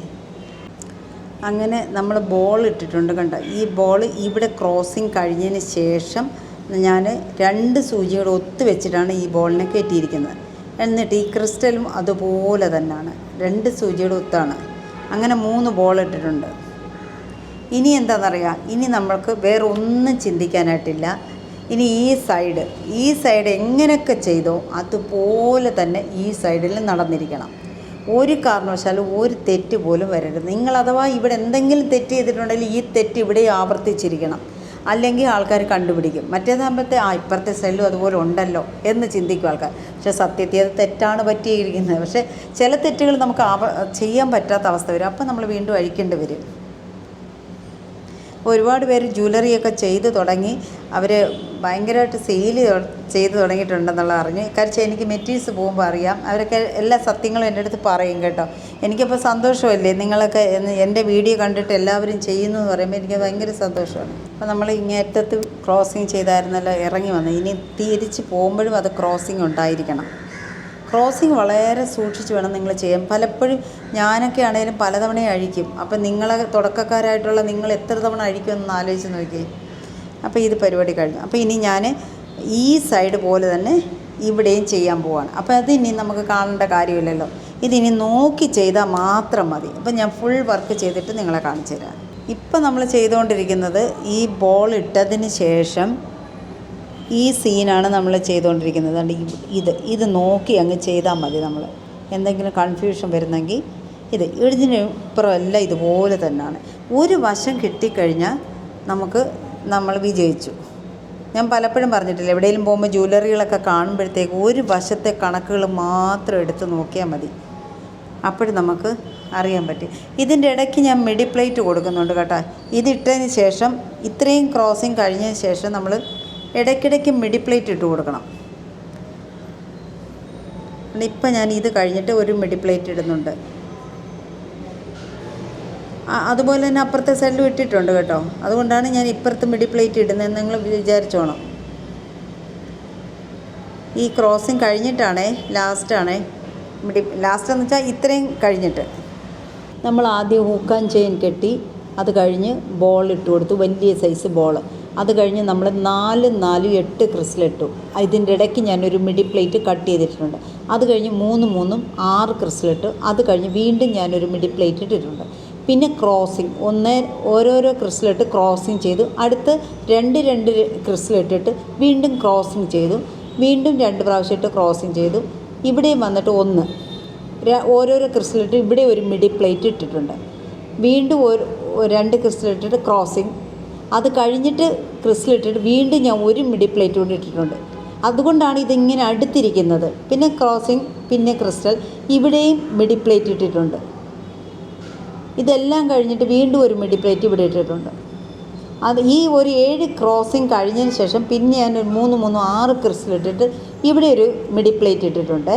അങ്ങനെ നമ്മൾ ബോൾ ഇട്ടിട്ടുണ്ട് കണ്ട? ഈ ബോൾ ഇവിടെ ക്രോസിങ് കഴിഞ്ഞതിന് ശേഷം ഞാൻ രണ്ട് സൂചികൾ ഒത്ത് വെച്ചിട്ടാണ് ഈ ബോളിനെ കയറ്റിയിരിക്കുന്നത് എന്നിട്ട് ഈ ക്രിസ്റ്റലും അതുപോലെ തന്നെയാണ്. രണ്ട് സൂചിയുടെ ഒത്താണ്. അങ്ങനെ മൂന്ന് ബോൾ ഇട്ടിട്ടുണ്ട്. ഇനി എന്താണെന്നറിയാം? ഇനി നമ്മൾക്ക് വേറെ ഒന്നും ചിന്തിക്കാനായിട്ടില്ല. ഇനി ഈ സൈഡ് ഈ സൈഡ് എങ്ങനെയൊക്കെ ചെയ്തോ അതുപോലെ തന്നെ ഈ സൈഡിൽ നടന്നിരിക്കണം. ഒരു കാരണവശാലും ഒരു തെറ്റ് പോലും വരരുത്. നിങ്ങൾ അഥവാ ഇവിടെ എന്തെങ്കിലും തെറ്റ് ചെയ്തിട്ടുണ്ടെങ്കിൽ ഈ തെറ്റ് ഇവിടെ ആവർത്തിച്ചിരിക്കണം. അല്ലെങ്കിൽ ആൾക്കാർ കണ്ടുപിടിക്കും. മറ്റേതാകുമ്പോഴത്തെ ആ ഇപ്പുറത്തെ സൈഡിലും അതുപോലെ ഉണ്ടല്ലോ എന്ന് ചിന്തിക്കും ആൾക്കാർ. പക്ഷെ സത്യത്തിൽ അത് തെറ്റാണ് പറ്റിയിരിക്കുന്നത്. പക്ഷേ ചില തെറ്റുകൾ നമുക്ക് ചെയ്യാൻ പറ്റാത്ത അവസ്ഥ വരും. അപ്പം നമ്മൾ വീണ്ടും അഴിക്കേണ്ടി വരും. ഒരുപാട് പേര് ജ്വല്ലറിയൊക്കെ ചെയ്തു തുടങ്ങി. അവർ ഭയങ്കരമായിട്ട് സെയിൽ ചെയ്ത് തുടങ്ങിയിട്ടുണ്ടെന്നുള്ള അറിഞ്ഞു. കാരണം എനിക്ക് മെറ്റീരിയൽസ് പോകുമ്പോൾ അറിയാം. അവരൊക്കെ എല്ലാ സത്യങ്ങളും എന്റെ അടുത്ത് പറയും കേട്ടോ. എനിക്കിപ്പോൾ സന്തോഷമല്ലേ? നിങ്ങളൊക്കെ എന്റെ വീഡിയോ കണ്ടിട്ട് എല്ലാവരും ചെയ്യുന്നു എന്ന് പറയുമ്പോൾ എനിക്ക് ഭയങ്കര സന്തോഷമാണ്. അപ്പോൾ നമ്മൾ ഇങ്ങേറ്റത്ത് ക്രോസിങ് ചെയ്തായിരുന്നല്ലോ ഇറങ്ങി വന്നു. ഇനി തിരിച്ച് പോകുമ്പോഴും അത് ക്രോസിങ് ഉണ്ടായിരിക്കണം. ക്രോസിങ് വളരെ സൂക്ഷിച്ച് വേണം നിങ്ങൾ ചെയ്യാൻ. പലപ്പോഴും ഞാനൊക്കെ ആണെങ്കിലും പലതവണ അഴിക്കും. അപ്പം നിങ്ങളെ തുടക്കക്കാരായിട്ടുള്ള നിങ്ങൾ എത്ര തവണ അഴിക്കുമെന്ന് ആലോചിച്ച് നോക്കിയേ. അപ്പോൾ ഇത് പരിപാടി കഴിഞ്ഞു. അപ്പോൾ ഇനി ഞാൻ ഈ സൈഡ് പോലെ തന്നെ ഇവിടെയും ചെയ്യാൻ പോവാണ്. അപ്പോൾ അത് ഇനി നമുക്ക് കാണേണ്ട കാര്യമില്ലല്ലോ. ഇതിനി നോക്കി ചെയ്താൽ മാത്രം മതി. അപ്പം ഞാൻ ഫുൾ വർക്ക് ചെയ്തിട്ട് നിങ്ങളെ കാണിച്ചു തരാം. ഇപ്പം നമ്മൾ ചെയ്തുകൊണ്ടിരിക്കുന്നത് ഈ ബോൾ ഇട്ടതിന് ശേഷം ഈ സീനാണ് നമ്മൾ ചെയ്തുകൊണ്ടിരിക്കുന്നത്. അതുകൊണ്ട് ഇത് ഇത് നോക്കി അങ്ങ് ചെയ്താൽ മതി നമ്മൾ. എന്തെങ്കിലും കൺഫ്യൂഷൻ വരുന്നെങ്കിൽ ഇത് ഇതിന് ഇപ്പുറമല്ല ഇതുപോലെ തന്നെയാണ്. ഒരു വശം കിട്ടിക്കഴിഞ്ഞാൽ നമുക്ക് നമ്മൾ വിജയിച്ചു. ഞാൻ പലപ്പോഴും പറഞ്ഞിട്ടില്ല എവിടെയെങ്കിലും പോകുമ്പോൾ ജ്വല്ലറികളൊക്കെ കാണുമ്പോഴത്തേക്ക് ഒരു വശത്തെ കണക്കുകൾ മാത്രം എടുത്ത് നോക്കിയാൽ മതി. അപ്പോഴും നമുക്ക് അറിയാൻ പറ്റും. ഇതിന്റെ ഇടയ്ക്ക് ഞാൻ മിഡി പ്ലേറ്റ് കൊടുക്കുന്നുണ്ട് കേട്ടോ. ഇതിട്ടതിന് ശേഷം ഇത്രയും ക്രോസിങ് കഴിഞ്ഞതിന് ശേഷം നമ്മൾ ഇടയ്ക്കിടയ്ക്ക് മിഡി പ്ലേറ്റ് ഇട്ട് കൊടുക്കണം. ഇപ്പം ഞാൻ ഇത് കഴിഞ്ഞിട്ട് ഒരു മിഡി പ്ലേറ്റ് ഇടുന്നുണ്ട്. അതുപോലെ തന്നെ അപ്പുറത്തെ സൈഡിലും ഇട്ടിട്ടുണ്ട് കേട്ടോ. അതുകൊണ്ടാണ് ഞാൻ ഇപ്പുറത്ത് മിഡി പ്ലേറ്റ് ഇടുന്നതെന്ന് നിങ്ങൾ വിചാരിച്ചോണം. ഈ ക്രോസിങ് കഴിഞ്ഞിട്ടാണേ ലാസ്റ്റാണേ മിഡി ലാസ്റ്റ് എന്ന് വെച്ചാൽ ഇത്രയും കഴിഞ്ഞിട്ട്. നമ്മൾ ആദ്യം ഹൂക്കാൻ ചെയിൻ കെട്ടി അത് കഴിഞ്ഞ് ബോൾ ഇട്ട് കൊടുത്തു വലിയ സൈസ് ബോൾ അത് കഴിഞ്ഞ് നമ്മൾ നാല് നാല് എട്ട് ക്രിസ്ലിട്ടു ഇതിന്റെ ഇടയ്ക്ക് ഞാനൊരു മിഡി പ്ലേറ്റ് കട്ട് ചെയ്തിട്ടുണ്ട്. അത് കഴിഞ്ഞ് മൂന്ന് മൂന്നും ആറ് ക്രിസ്ലിട്ടു അത് കഴിഞ്ഞ് വീണ്ടും ഞാനൊരു മിഡി പ്ലേറ്റ് ഇട്ടിട്ടുണ്ട്. പിന്നെ ക്രോസിങ് ഒന്ന് ഓരോരോ ക്രിസ്ലിട്ട് ക്രോസിങ് ചെയ്തു. അടുത്ത് രണ്ട് രണ്ട് ക്രിസ്ലിട്ടിട്ട് വീണ്ടും ക്രോസിങ് ചെയ്തു. വീണ്ടും രണ്ട് പ്രാവശ്യം ഇട്ട് ക്രോസിങ് ചെയ്തു. ഇവിടെയും വന്നിട്ട് ഒന്ന്. ഓരോരോ ക്രിസ്ലിട്ട് ഇവിടെ ഒരു മിഡി പ്ലേറ്റ് ഇട്ടിട്ടുണ്ട്. വീണ്ടും ഒരു രണ്ട് ക്രിസ്റ്റലിട്ടിട്ട് ക്രോസിങ് അത് കഴിഞ്ഞിട്ട് ക്രിസ്റ്റലിട്ടിട്ട് വീണ്ടും ഞാൻ ഒരു മിഡി പ്ലേറ്റ് കൂടി ഇട്ടിട്ടുണ്ട്. അതുകൊണ്ടാണ് ഇതിങ്ങനെ അടുത്തിരിക്കുന്നത്. പിന്നെ ക്രോസിങ് പിന്നെ ക്രിസ്റ്റൽ ഇവിടെയും മിഡി പ്ലേറ്റ് ഇട്ടിട്ടുണ്ട്. ഇതെല്ലാം കഴിഞ്ഞിട്ട് വീണ്ടും ഒരു മിഡി പ്ലേറ്റ് ഇവിടെ ഇട്ടിട്ടുണ്ട്. അത് ഈ ഒരു ഏഴ് ക്രോസിങ് കഴിഞ്ഞതിന് ശേഷം പിന്നെ ഞാൻ ഒരു മൂന്ന് മൂന്ന് ആറ് ക്രിസ്റ്റൽ ഇട്ടിട്ട് ഇവിടെ ഒരു മിഡി പ്ലേറ്റ് ഇട്ടിട്ടുണ്ട്.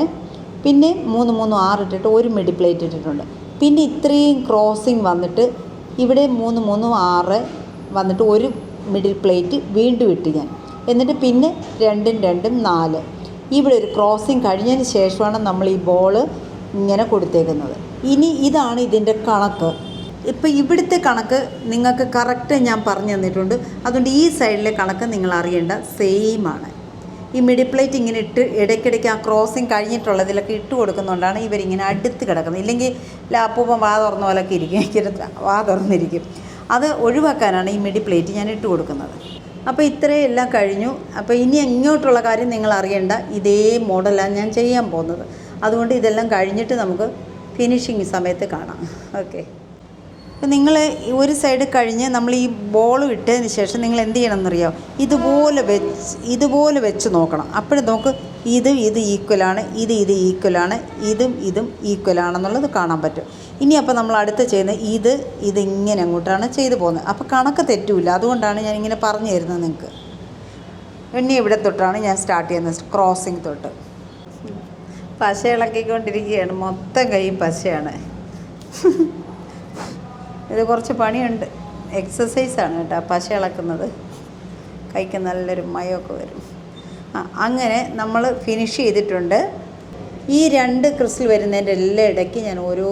പിന്നെ മൂന്ന് മൂന്ന് ആറ് ഇട്ടിട്ട് ഒരു മിഡി പ്ലേറ്റ് ഇട്ടിട്ടുണ്ട്. പിന്നെ ഇത്രയും ക്രോസിങ് വന്നിട്ട് ഇവിടെ മൂന്ന് മൂന്നും ആറ് വന്നിട്ട് ഒരു മിഡിൽ പ്ലേറ്റ് വീണ്ടും ഇട്ട് ഞാൻ. എന്നിട്ട് പിന്നെ രണ്ടും രണ്ടും നാല്. ഇവിടെ ഒരു ക്രോസിങ് കഴിഞ്ഞതിന് ശേഷമാണ് നമ്മൾ ഈ ബോൾ ഇങ്ങനെ കൊടുത്തേക്കുന്നത്. ഇനി ഇതാണ് ഇതിന്റെ കണക്ക്. ഇപ്പം ഇവിടുത്തെ കണക്ക് നിങ്ങൾക്ക് കറക്റ്റ് ഞാൻ പറഞ്ഞു തന്നിട്ടുണ്ട്. അതുകൊണ്ട് ഈ സൈഡിലെ കണക്ക് നിങ്ങൾ അറിയേണ്ട സെയിം ആണ്. ഈ മിഡിൽ പ്ലേറ്റ് ഇങ്ങനെ ഇട്ട് ഇടയ്ക്കിടയ്ക്ക് ആ ക്രോസിങ് കഴിഞ്ഞിട്ടുള്ളതിലൊക്കെ ഇട്ട് കൊടുക്കുന്നതുകൊണ്ടാണ് ഇവരിങ്ങനെ അടുത്ത് കിടക്കുന്നത്. ഇല്ലെങ്കിൽ ലാപ്പൂപ്പം വാ തുറന്ന പോലൊക്കെ ഇരിക്കും. വാ തുറന്നിരിക്കും. അത് ഒഴിവാക്കാനാണ് ഈ മിഡി പ്ലേറ്റ് ഞാൻ ഇട്ട് കൊടുക്കുന്നത്. അപ്പോൾ ഇത്രയും എല്ലാം കഴിഞ്ഞു. അപ്പോൾ ഇനി എങ്ങോട്ടുള്ള കാര്യം നിങ്ങൾ അറിയേണ്ട ഇതേ മോഡലാണ് ഞാൻ ചെയ്യാൻ പോകുന്നത്. അതുകൊണ്ട് ഇതെല്ലാം കഴിഞ്ഞിട്ട് നമുക്ക് ഫിനിഷിങ് സമയത്ത് കാണാം. ഓക്കെ അപ്പോൾ നിങ്ങൾ ഒരു സൈഡ് കഴിഞ്ഞ് നമ്മൾ ഈ ബോൾ ഇട്ടതിന് ശേഷം നിങ്ങൾ എന്ത് ചെയ്യണം എന്നറിയോ? ഇതുപോലെ വെച്ച് ഇതുപോലെ വെച്ച് നോക്കണം. അപ്പോഴും നമുക്ക് ഇതും ഇത് ഈക്വലാണ് ഇത് ഇത് ഈക്വലാണ് ഇതും ഇതും ഈക്വലാണെന്നുള്ളത് കാണാൻ പറ്റും. ഇനി അപ്പോൾ നമ്മൾ അടുത്ത് ചെയ്യുന്ന ഇത് ഇതിങ്ങനെ അങ്ങോട്ടാണ് ചെയ്തു പോകുന്നത്. അപ്പോൾ കണക്ക് തെറ്റൂല. അതുകൊണ്ടാണ് ഞാൻ ഇങ്ങനെ പറഞ്ഞു തരുന്നത് നിങ്ങൾക്ക് പിന്നെ ഇവിടെ തൊട്ടാണ് ഞാൻ സ്റ്റാർട്ട് ചെയ്യുന്നത്. ക്രോസിങ് തൊട്ട്. പശ ഇളക്കിക്കൊണ്ടിരിക്കുകയാണ് മൊത്തം കൈ പശയാണ്. ഇത് കുറച്ച് പണിയുണ്ട്. എക്സസൈസാണ് കേട്ടോ. പശ ഇളക്കുന്നത്. കൈക്ക് നല്ലൊരു മയമൊക്കെ വരും. ആ അങ്ങനെ നമ്മൾ ഫിനിഷ് ചെയ്തിട്ടുണ്ട്. ഈ രണ്ട് ക്രിസ്റ്റൽ വരുന്നതിന്റെ എല്ലാ ഇടയ്ക്ക് ഞാൻ ഓരോ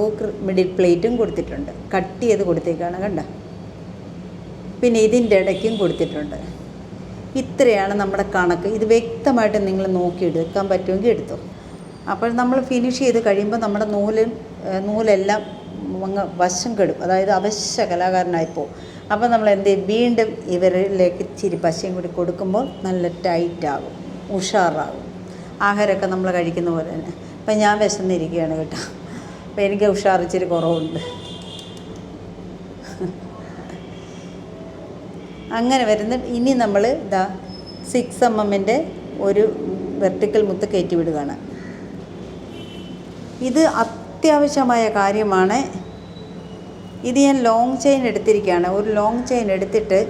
മിഡിൽ പ്ലേറ്റും കൊടുത്തിട്ടുണ്ട്. കട്ട് ചെയ്ത് കൊടുത്തേക്കാണ് കണ്ട. പിന്നെ ഇതിന്റെ ഇടയ്ക്കും കൊടുത്തിട്ടുണ്ട്. ഇത്രയാണ് നമ്മുടെ കണക്ക്. ഇത് വ്യക്തമായിട്ട് നിങ്ങൾ നോക്കി എടുക്കാൻ പറ്റുമെങ്കിൽ എടുത്തോ. അപ്പോൾ നമ്മൾ ഫിനിഷ് ചെയ്ത് കഴിയുമ്പോൾ നമ്മുടെ നൂലും നൂലെല്ലാം അങ്ങ് വശം കെടും. അതായത് അവശ്യ കലാകാരനായിപ്പോവും അപ്പോൾ നമ്മൾ എന്ത് വീണ്ടും ഇവരിലേക്ക് ഇച്ചിരി പശയും കൂടി കൊടുക്കുമ്പോൾ നല്ല ടൈറ്റാകും ഉഷാറാകും. ആഹാരമൊക്കെ നമ്മൾ കഴിക്കുന്ന പോലെ തന്നെ. അപ്പം ഞാൻ വിശന്നിരിക്കുകയാണ് കേട്ടോ. അപ്പം എനിക്ക് ഉഷാറിച്ചിരി കുറവുണ്ട്. അങ്ങനെ വരുന്ന ഇനി നമ്മൾ ഇതാ സിക്സ് എം എമ്മിന്റെ ഒരു വെർട്ടിക്കൽ മുത്ത് കയറ്റി വിടുകയാണ്. ഇത് അത്യാവശ്യമായ കാര്യമാണ്. ഇത് ഞാൻ ലോങ് ചെയിൻ എടുത്തിരിക്കുകയാണ്. ഒരു ലോങ് ചെയിൻ എടുത്തിട്ട്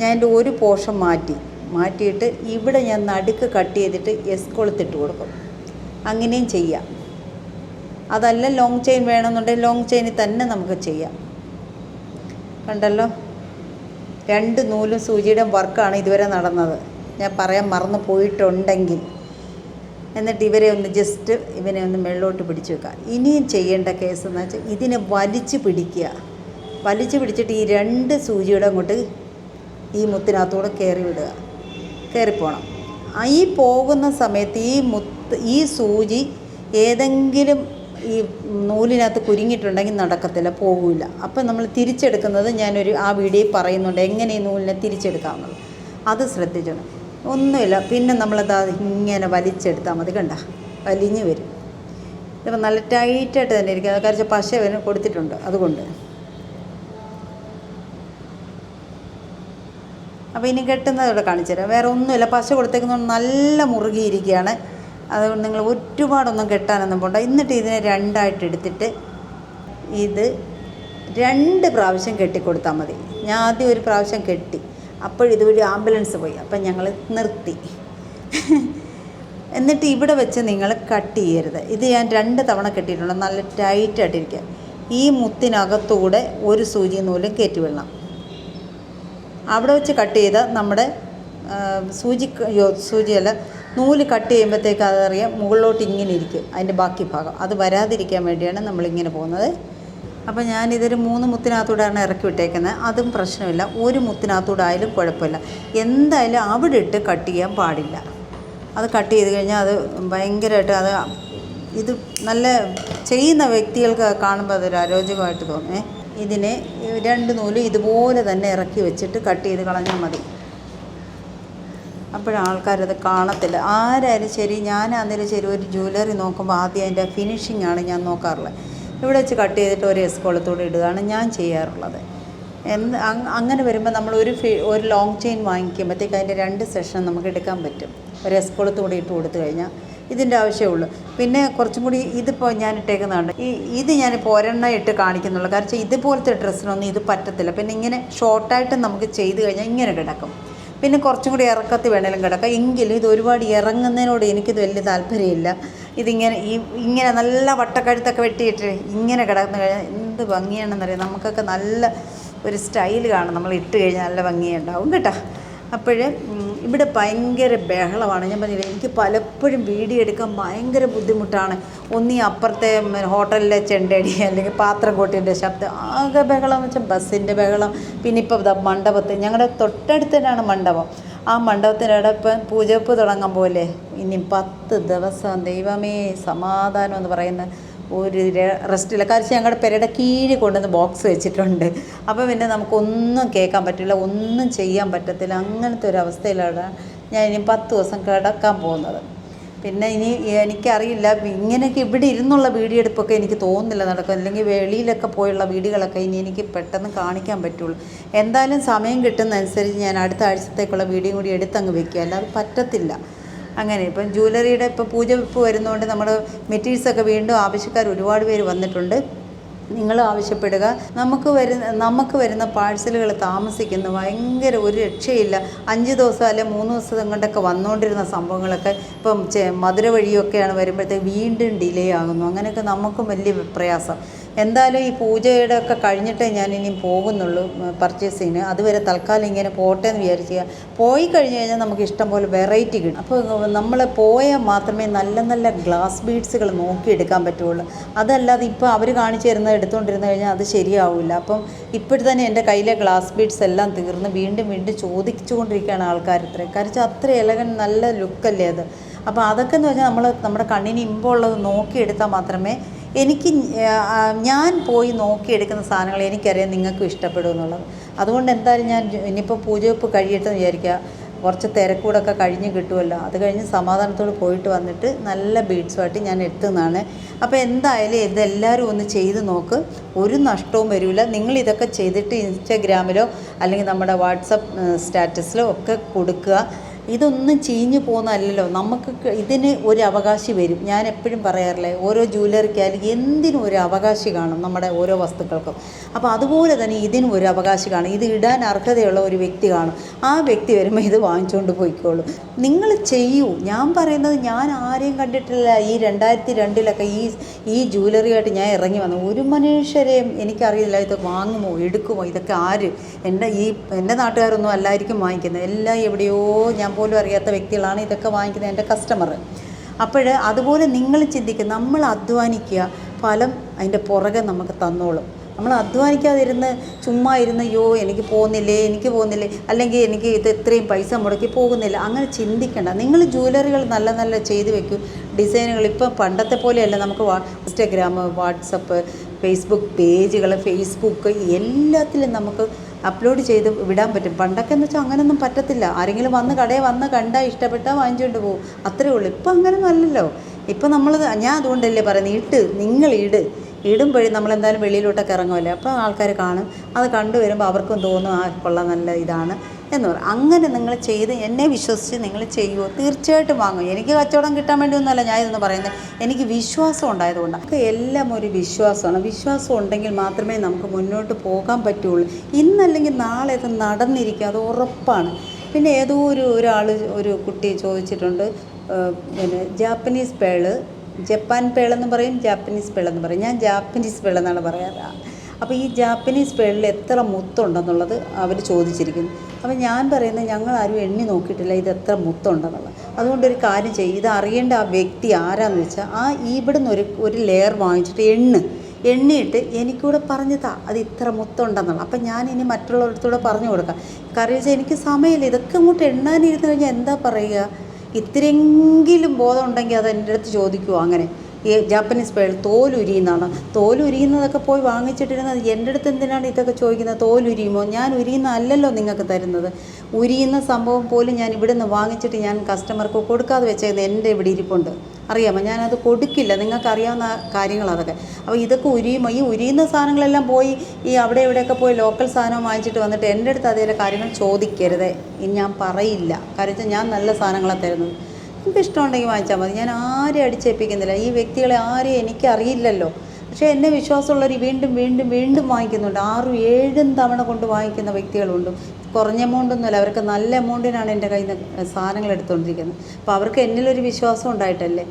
ഞാൻ എന്റെ ഒരു പോർഷൻ മാറ്റി. മാറ്റിയിട്ട് ഇവിടെ ഞാൻ നടുക്ക് കട്ട് ചെയ്തിട്ട് എസ് കൊളുത്തിട്ട് കൊടുക്കും. അങ്ങനെയും ചെയ്യാം. അതല്ല ലോങ് ചെയിൻ വേണമെന്നുണ്ടെങ്കിൽ ലോങ് ചെയിനിൽ തന്നെ നമുക്ക് ചെയ്യാം. കണ്ടല്ലോ? രണ്ട് നൂലും സൂചിയുടെ വർക്കാണ് ഇതുവരെ നടന്നത്. ഞാൻ പറയാൻ മറന്നു പോയിട്ടുണ്ടെങ്കിൽ. എന്നിട്ട് ഇവരെ ഒന്ന് ജസ്റ്റ് ഇവനെ ഒന്ന് മെള്ളോട്ട് പിടിച്ചു വെക്കുക. ഇനിയും ചെയ്യേണ്ട കേസ് എന്ന് വെച്ചാൽ ഇതിനെ വലിച്ചു പിടിക്കുക. വലിച്ചു പിടിച്ചിട്ട് ഈ രണ്ട് സൂചിയുടെ അങ്ങോട്ട് ഈ മുത്തിനകത്തൂടെ കയറി വിടുക. കയറിപ്പോണം ഈ പോകുന്ന സമയത്ത് ഈ മുത്ത് ഈ സൂചി ഏതെങ്കിലും ഈ നൂലിനകത്ത് കുരുങ്ങിയിട്ടുണ്ടെങ്കിൽ നടക്കത്തില്ല പോകില്ല അപ്പം നമ്മൾ തിരിച്ചെടുക്കുന്നത് ഞാനൊരു ആ വീഡിയോയിൽ പറയുന്നുണ്ട് എങ്ങനെ ഈ നൂലിനെ തിരിച്ചെടുക്കാമെന്നുള്ളത് അത് ശ്രദ്ധിച്ചോണം. ഒന്നുമില്ല പിന്നെ നമ്മളത് ഇങ്ങനെ വലിച്ചെടുത്താൽ മതി കണ്ട? വലിഞ്ഞ് വരും. ഇതിപ്പോൾ നല്ല ടൈറ്റായിട്ട് തന്നെ ഇരിക്കും. അത് കുറച്ച് പശ വരെ കൊടുത്തിട്ടുണ്ട് അതുകൊണ്ട്. അപ്പോൾ ഇനി കെട്ടുന്നത് ഇവിടെ കാണിച്ചു തരാം. വേറെ ഒന്നുമില്ല. പശ കൊടുത്തേക്കുന്നതുകൊണ്ട് നല്ല മുറുകിയിരിക്കുകയാണ് അതുകൊണ്ട് നിങ്ങൾ ഒരുപാടൊന്നും കെട്ടാനൊന്നും പോണ്ട. എന്നിട്ട് ഇതിനെ രണ്ടായിട്ട് എടുത്തിട്ട് ഇത് രണ്ട് പ്രാവശ്യം കെട്ടിക്കൊടുത്താൽ മതി. ഞാൻ ആദ്യം ഒരു പ്രാവശ്യം കെട്ടി. അപ്പോഴിതുവഴി ആംബുലൻസ് പോയി. അപ്പം ഞങ്ങൾ നിർത്തി. എന്നിട്ട് ഇവിടെ വെച്ച് നിങ്ങൾ കട്ട് ചെയ്യരുത്. ഇത് ഞാൻ രണ്ട് തവണ കെട്ടിയിട്ടുണ്ട്. നല്ല ടൈറ്റായിട്ടിരിക്കുക ഈ മുത്തിനകത്തൂടെ ഒരു സൂചി നൂലും കയറ്റി വിടണം. അവിടെ വെച്ച് കട്ട് ചെയ്ത നമ്മുടെ സൂചി സൂചിയല്ല നൂൽ കട്ട് ചെയ്യുമ്പോഴത്തേക്ക് അതറിയാം മുകളിലോട്ട് ഇങ്ങനെ ഇരിക്കും അതിന്റെ ബാക്കി ഭാഗം. അത് വരാതിരിക്കാൻ വേണ്ടിയാണ് നമ്മളിങ്ങനെ പോകുന്നത്. അപ്പോൾ ഞാനിതൊരു മൂന്ന് മുത്തിനകത്തൂടെയാണ് ഇറക്കി വിട്ടേക്കുന്നത്. അതും പ്രശ്നമില്ല. ഒരു മുത്തിനകത്തൂടെ ആയാലും കുഴപ്പമില്ല. എന്തായാലും അവിടെ ഇട്ട് കട്ട് ചെയ്യാൻ പാടില്ല. അത് കട്ട് ചെയ്ത് കഴിഞ്ഞാൽ അത് ഭയങ്കരമായിട്ട് അത് ഇത് നല്ല ചെയ്യുന്ന വ്യക്തികൾക്ക് കാണുമ്പോൾ അതൊരു അരോചകമായിട്ട് തോന്നേ ഇതിനെ രണ്ട് നൂലും ഇതുപോലെ തന്നെ ഇറക്കി വെച്ചിട്ട് കട്ട് ചെയ്ത് കളഞ്ഞാൽ മതി. അപ്പോഴും ആൾക്കാരത് കാണത്തില്ല. ആരായാലും ശരി ഞാനാന്നേരം ശരി ഒരു ജ്വല്ലറി നോക്കുമ്പോൾ ആദ്യം അതിന്റെ ഫിനിഷിംഗ് ആണ് ഞാൻ നോക്കാറുള്ളത്. ഇവിടെ വെച്ച് കട്ട് ചെയ്തിട്ട് ഒരു എസ്കോളത്തോടെ ഇടുകയാണ് ഞാൻ ചെയ്യാറുള്ളത്. എന്ത് അങ്ങനെ വരുമ്പോൾ നമ്മൾ ഒരു ഒരു ലോങ് ചെയിൻ വാങ്ങിക്കുമ്പോഴത്തേക്ക് അതിന്റെ രണ്ട് സെഷൻ നമുക്ക് എടുക്കാൻ പറ്റും. ഒരു എസ്കോളത്തോടെ ഇട്ട് കൊടുത്തു കഴിഞ്ഞാൽ ഇതിന്റെ ആവശ്യമുള്ളൂ പിന്നെ കുറച്ചും കൂടി ഇതിപ്പോൾ ഞാൻ ഇട്ടേക്കുന്നതാണ്. ഈ ഇത് ഞാൻ ഒരെണ്ണം ഇട്ട് കാണിക്കുന്നുള്ളൂ. കാരണം ഇതുപോലത്തെ ഡ്രസ്സിനൊന്നും ഇത് പറ്റത്തില്ല. പിന്നെ ഇങ്ങനെ ഷോർട്ടായിട്ട് നമുക്ക് ചെയ്ത് കഴിഞ്ഞാൽ ഇങ്ങനെ കിടക്കും. പിന്നെ കുറച്ചും കൂടി ഇറക്കത്തി വേണേലും കിടക്കാം. എങ്കിലും ഇത് ഒരുപാട് ഇറങ്ങുന്നതിനോട് എനിക്കിത് വലിയ താല്പര്യമില്ല. ഇതിങ്ങനെ ഈ ഇങ്ങനെ നല്ല വട്ടക്കഴുത്തൊക്കെ വെട്ടിയിട്ട് ഇങ്ങനെ കിടക്കുന്ന കഴിഞ്ഞാൽ എന്ത് ഭംഗിയാണെന്നറിയാം? നമുക്കൊക്കെ നല്ല ഒരു സ്റ്റൈൽ കാണും. നമ്മൾ ഇട്ട് കഴിഞ്ഞാൽ നല്ല ഭംഗിയുണ്ടാവും കേട്ടോ. അപ്പോൾ ഇവിടെ ഭയങ്കര ബഹളമാണ്. ഞാൻ പറഞ്ഞില്ല എനിക്ക് പലപ്പോഴും വീഡിയോ എടുക്കാൻ ഭയങ്കര ബുദ്ധിമുട്ടാണ്. ഒന്നീ അപ്പുറത്തെ ഹോട്ടലിലെ ചെണ്ടടി അല്ലെങ്കിൽ പാത്രം കൊട്ടിന്റെ ശബ്ദം. ആകെ ബഹളം എന്ന് വെച്ചാൽ ബസ്സിന്റെ ബഹളം. പിന്നെ ഇപ്പോൾ മണ്ഡപത്തിൽ മണ്ഡപത്ത് ഞങ്ങളുടെ തൊട്ടടുത്ത് തന്നെയാണ് മണ്ഡപം. ആ മണ്ഡപത്തിനവിടെ ഇപ്പം പൂജപ്പ് തുടങ്ങാൻ പോലെ ഇനി പത്ത് ദിവസം ദൈവമേ സമാധാനം എന്ന് പറയുന്ന ഒരു റെസ്റ്റില്ല. കാരണം ഞങ്ങളുടെ പെരയുടെ കീഴിൽ കൊണ്ടുവന്ന് ബോക്സ് വെച്ചിട്ടുണ്ട്. അപ്പോൾ പിന്നെ നമുക്കൊന്നും കേൾക്കാൻ പറ്റില്ല ഒന്നും ചെയ്യാൻ പറ്റത്തില്ല. അങ്ങനത്തെ ഒരു അവസ്ഥയിലാണ് ഞാൻ ഇനി പത്ത് ദിവസം കിടക്കാൻ പോകുന്നത്. പിന്നെ ഇനി എനിക്കറിയില്ല ഇങ്ങനെയൊക്കെ ഇവിടെ ഇരുന്നുള്ള വീഡിയോ എടുപ്പൊക്കെ എനിക്ക് തോന്നുന്നില്ല നടക്കും അല്ലെങ്കിൽ വെളിയിലൊക്കെ പോയുള്ള വീഡിയോകളൊക്കെ ഇനി എനിക്ക് പെട്ടെന്ന് കാണിക്കാൻ പറ്റുള്ളൂ. എന്തായാലും സമയം കിട്ടുന്നതനുസരിച്ച് ഞാൻ അടുത്ത ആഴ്ചത്തേക്കുള്ള വീഡിയോ കൂടി എടുത്തങ്ങ് വെക്കുക. അല്ലാതെ പറ്റത്തില്ല. അങ്ങനെ. ഇപ്പം ജ്വല്ലറിയുടെ ഇപ്പോൾ പൂജ വെപ്പ് വരുന്നതുകൊണ്ട് നമ്മൾ മെറ്റീരിയൽസൊക്കെ വീണ്ടും ആവശ്യക്കാർ ഒരുപാട് പേര് വന്നിട്ടുണ്ട്. നിങ്ങൾ ആവശ്യപ്പെടുക. നമുക്ക് വരുന്ന നമുക്ക് വരുന്ന പാഴ്സലുകൾ താമസിക്കുന്ന ഭയങ്കര ഒരു രക്ഷയില്ല. അഞ്ച് ദിവസം അല്ലെ മൂന്ന് ദിവസം കൊണ്ടൊക്കെ വന്നുകൊണ്ടിരുന്ന സംഭവങ്ങളൊക്കെ ഇപ്പം മധുര വഴിയൊക്കെയാണ് വരുമ്പോഴത്തേക്ക് വീണ്ടും ഡിലേ ആകുന്നു. അങ്ങനെയൊക്കെ നമുക്കും വലിയ പ്രയാസം. എന്തായാലും ഈ പൂജയുടെ ഒക്കെ കഴിഞ്ഞിട്ടേ ഞാൻ ഇനി പോകുന്നുള്ളൂ പർച്ചേസിങ്ങിന് അതുവരെ തൽക്കാലം ഇങ്ങനെ പോട്ടെ എന്ന് വിചാരിക്കുക പോയി കഴിഞ്ഞ് കഴിഞ്ഞാൽ നമുക്ക് ഇഷ്ടം പോലെ വെറൈറ്റി കിട്ടും. അപ്പോൾ നമ്മൾ പോയാൽ മാത്രമേ നല്ല നല്ല ഗ്ലാസ് ബീഡ്സുകൾ നോക്കിയെടുക്കാൻ പറ്റുള്ളൂ. അതല്ലാതെ ഇപ്പോൾ അവർ കാണിച്ചു തരുന്നത് എടുത്തുകൊണ്ടിരുന്ന് കഴിഞ്ഞാൽ അത് ശരിയാവില്ല. അപ്പം ഇപ്പോഴത്തെ തന്നെ എന്റെ കയ്യിലെ ഗ്ലാസ് ബീഡ്സ് എല്ലാം തീർന്ന് വീണ്ടും വീണ്ടും ചോദിച്ചുകൊണ്ടിരിക്കുകയാണ് ആൾക്കാർ ഇത്ര കാരണം അത്ര ഇലകൻ നല്ല ലുക്കല്ലേ അത്. അപ്പോൾ അതൊക്കെ എന്ന് വെച്ചാൽ നമ്മൾ നമ്മുടെ കണ്ണിന് ഇമ്പുള്ളത് നോക്കിയെടുത്താൽ മാത്രമേ എനിക്ക് ഞാൻ പോയി നോക്കിയെടുക്കുന്ന സാധനങ്ങൾ എനിക്കറിയാം നിങ്ങൾക്കും ഇഷ്ടപ്പെടും എന്നുള്ളത്. അതുകൊണ്ട് എന്തായാലും ഞാൻ ഇനിയിപ്പോൾ പൂജവെപ്പ് കഴിയട്ടെന്ന് വിചാരിക്കുക. കുറച്ച് തിരക്കൂടൊക്കെ കഴിഞ്ഞ് കിട്ടുമല്ലോ. അത് കഴിഞ്ഞ് സമാധാനത്തോട് പോയിട്ട് വന്നിട്ട് നല്ല ബീഡ്സുമായിട്ട് ഞാൻ എത്തുന്നതാണ്. അപ്പോൾ എന്തായാലും ഇതെല്ലാവരും ഒന്ന് ചെയ്ത് നോക്ക്. ഒരു നഷ്ടവും വരില്ല നിങ്ങൾ ഇതൊക്കെ ചെയ്തിട്ട് ഇൻസ്റ്റാഗ്രാമിലോ അല്ലെങ്കിൽ നമ്മുടെ വാട്സപ്പ് സ്റ്റാറ്റസിലോ ഒക്കെ കൊടുക്കുക. ഇതൊന്നും ചീഞ്ഞു പോകുന്നതല്ലല്ലോ. നമുക്ക് ഇതിന് ഒരു അവകാശി വരും. ഞാൻ എപ്പോഴും പറയാറില്ലേ ഓരോ ജ്വല്ലറിക്കായാലും എന്തിനും ഒരു അവകാശി കാണും നമ്മുടെ ഓരോ വസ്തുക്കൾക്കും. അപ്പോൾ അതുപോലെ തന്നെ ഇതിനും ഒരു അവകാശി കാണും. ഇത് ഇടാൻ അർഹതയുള്ള ഒരു വ്യക്തി കാണും. ആ വ്യക്തി വരുമ്പോൾ ഇത് വാങ്ങിച്ചുകൊണ്ട് പോയിക്കോളും. നിങ്ങൾ ചെയ്യൂ. ഞാൻ പറയുന്നത് ഞാൻ ആരെയും കണ്ടിട്ടില്ല. ഈ രണ്ടായിരത്തി രണ്ടിലൊക്കെ ഈ ഈ ജ്വല്ലറിയായിട്ട് ഞാൻ ഇറങ്ങി വന്നു. ഒരു മനുഷ്യരെയും എനിക്കറിയില്ല. ഇത് വാങ്ങുമോ എടുക്കുമോ ഇതൊക്കെ ആര്? എന്റെ ഈ എന്റെ നാട്ടുകാരൊന്നും അല്ലായിരിക്കും വാങ്ങിക്കുന്നത്. എല്ലാം എവിടെയോ ഞാൻ പോലും അറിയാത്ത വ്യക്തികളാണ് ഇതൊക്കെ വാങ്ങിക്കുന്നത് എന്റെ കസ്റ്റമർ അപ്പോൾ അതുപോലെ നിങ്ങൾ ചിന്തിക്കുക നമ്മൾ അധ്വാനിക്കുക ഫലം അതിന്റെ പുറകെ നമുക്ക് തന്നോളും. നമ്മൾ അധ്വാനിക്കാതിരുന്ന് ചുമ്മാ ഇരുന്ന് യോ എനിക്ക് പോകുന്നില്ലേ എനിക്ക് പോകുന്നില്ലേ അല്ലെങ്കിൽ എനിക്ക് ഇത് ഇത്രയും പൈസ മുടക്കി പോകുന്നില്ല. അങ്ങനെ ചിന്തിക്കണ്ട. നിങ്ങൾ ജ്വല്ലറികൾ നല്ല നല്ല ചെയ്ത് വെക്കൂ. ഡിസൈനുകൾ ഇപ്പം പണ്ടത്തെ പോലെയല്ല. നമുക്ക് ഇൻസ്റ്റാഗ്രാം വാട്സപ്പ് ഫേസ്ബുക്ക് പേജുകൾ ഫേസ്ബുക്ക് എല്ലാത്തിലും നമുക്ക് അപ്ലോഡ് ചെയ്ത് വിടാൻ പറ്റും. പണ്ടൊക്കെ എന്ന് വെച്ചാൽ അങ്ങനെയൊന്നും പറ്റത്തില്ല. ആരെങ്കിലും വന്ന് കടയിൽ വന്ന് കണ്ടാൽ ഇഷ്ടപ്പെട്ടാൽ വാങ്ങിച്ചുകൊണ്ട് പോകും അത്രേ ഉള്ളൂ. ഇപ്പം അങ്ങനെയൊന്നും അല്ലല്ലോ ഇപ്പം നമ്മൾ ഞാൻ അതുകൊണ്ടല്ലേ പറയുന്നത് ഇട്ട് നിങ്ങൾ ഇട്. ഇടുമ്പോഴും നമ്മളെന്തായാലും വെളിയിലോട്ടൊക്കെ ഇറങ്ങുമല്ലേ അപ്പോൾ ആൾക്കാർ കാണും. അത് കണ്ടു വരുമ്പോൾ അവർക്കും തോന്നും ആ കൊള്ളാം നല്ല ഇതാണ്. എന്ന് പറയും അങ്ങനെ നിങ്ങൾ ചെയ്ത് എന്നെ വിശ്വസിച്ച് നിങ്ങൾ ചെയ്യുമോ തീർച്ചയായിട്ടും വാങ്ങും. എനിക്ക് കച്ചവടം കിട്ടാൻ വേണ്ടി ഒന്നുമല്ല ഞാൻ ഇതൊന്ന് പറയുന്നത്. എനിക്ക് വിശ്വാസം ഉണ്ടായതുകൊണ്ട്. നമുക്ക് എല്ലാം ഒരു വിശ്വാസമാണ്. വിശ്വാസം ഉണ്ടെങ്കിൽ മാത്രമേ നമുക്ക് മുന്നോട്ട് പോകാൻ പറ്റുള്ളൂ. ഇന്നല്ലെങ്കിൽ നാളെ ഇത് നടന്നിരിക്കും. അത് ഉറപ്പാണ്. പിന്നെ ഏതോ ഒരു ഒരാൾ ഒരു കുട്ടി ചോദിച്ചിട്ടുണ്ട് പിന്നെ ജാപ്പനീസ് പേൾ ജപ്പാൻ പേളെന്ന് പറയും ജാപ്പനീസ് പേളെന്ന് പറയും. ഞാൻ ജാപ്പനീസ് പേളെന്നാണ് പറയാറ്. അപ്പോൾ ഈ ജാപ്പനീസ് പേളിൽ എത്ര മുത്തുണ്ടെന്നുള്ളത് അവർ ചോദിച്ചിരിക്കുന്നു. അപ്പോൾ ഞാൻ പറയുന്നത് ആരും എണ്ണി നോക്കിയിട്ടില്ല ഇത് എത്ര മുത്തുണ്ടെന്നുള്ളത്. അതുകൊണ്ടൊരു കാര്യം ചെയ്യും ഇത് അറിയേണ്ട ആ വ്യക്തി ആരാന്ന് വെച്ചാൽ ആ ഇവിടുന്ന് ഒരു ഒരു ലെയർ വാങ്ങിച്ചിട്ട് എണ്ണ് എണ്ണിയിട്ട് എനിക്കൂടെ പറഞ്ഞു താ അത് ഇത്ര മുത്തുണ്ടെന്നുള്ളത്. അപ്പം ഞാൻ ഇനി മറ്റുള്ളവരത്തൂടെ പറഞ്ഞു കൊടുക്കാം. കാരണം വെച്ചാൽ എനിക്ക് സമയമില്ല ഇതൊക്കെ അങ്ങോട്ട് എണ്ണാനിരുന്ന് കഴിഞ്ഞാൽ എന്താ പറയുക? ഇത്തിരിയെങ്കിലും ബോധമുണ്ടെങ്കിൽ അത് എന്റെ അടുത്ത് ചോദിക്കുമോ അങ്ങനെ? ഈ ജാപ്പനീസ് പേൾ തോലുരിയുന്നതാണ് തോലുരിയുന്നതൊക്കെ പോയി വാങ്ങിച്ചിട്ടിരുന്നത് എന്റെ അടുത്ത് എന്തിനാണ് ഇതൊക്കെ ചോദിക്കുന്നത്? തോലുരിയുമോ? ഞാൻ ഉരിയുന്ന അല്ലല്ലോ നിങ്ങൾക്ക് തരുന്നത്. ഉരിയുന്ന സംഭവം പോലും ഞാൻ ഇവിടെ നിന്ന് വാങ്ങിച്ചിട്ട് ഞാൻ കസ്റ്റമർക്ക് കൊടുക്കാതെ വെച്ചേക്കുന്നത് എന്റെ ഇവിടെ ഇരിപ്പുണ്ട്. അറിയാമോ? ഞാനത് കൊടുക്കില്ല. നിങ്ങൾക്ക് അറിയാവുന്ന കാര്യങ്ങൾ അതൊക്കെ. അപ്പോൾ ഇതൊക്കെ ഉരിയുമോ ഈ ഉരിയുന്ന സാധനങ്ങളെല്ലാം പോയി ഈ അവിടെ ഇവിടെയൊക്കെ പോയി ലോക്കൽ സാധനം വാങ്ങിച്ചിട്ട് വന്നിട്ട് എന്റെ അടുത്ത് അതേ കാര്യങ്ങൾ ചോദിക്കരുത്. ഇനി ഞാൻ പറയില്ല. കാര്യം ഞാൻ നല്ല സാധനങ്ങളാണ് തരുന്നത്. നിങ്ങൾക്ക് ഇഷ്ടമുണ്ടെങ്കിൽ വാങ്ങിച്ചാൽ മതി. ഞാൻ ആരെയും അടിച്ചേൽപ്പിക്കുന്നില്ല. ഈ വ്യക്തികളെ ആരെയും എനിക്കറിയില്ലല്ലോ. പക്ഷേ എന്നെ വിശ്വാസമുള്ളവർ വീണ്ടും വീണ്ടും വീണ്ടും വാങ്ങിക്കുന്നുണ്ട്. ആറും ഏഴും തവണ കൊണ്ട് വാങ്ങിക്കുന്ന വ്യക്തികളുണ്ട്. കുറഞ്ഞ എമൗണ്ടൊന്നുമല്ല അവർക്ക് നല്ല എമൗണ്ടിനാണ് എന്റെ കയ്യിൽ നിന്ന് സാധനങ്ങൾ എടുത്തുകൊണ്ടിരിക്കുന്നത്. അപ്പോൾ അവർക്ക് എന്നിലൊരു വിശ്വാസം ഉണ്ടായിട്ടല്ലേ?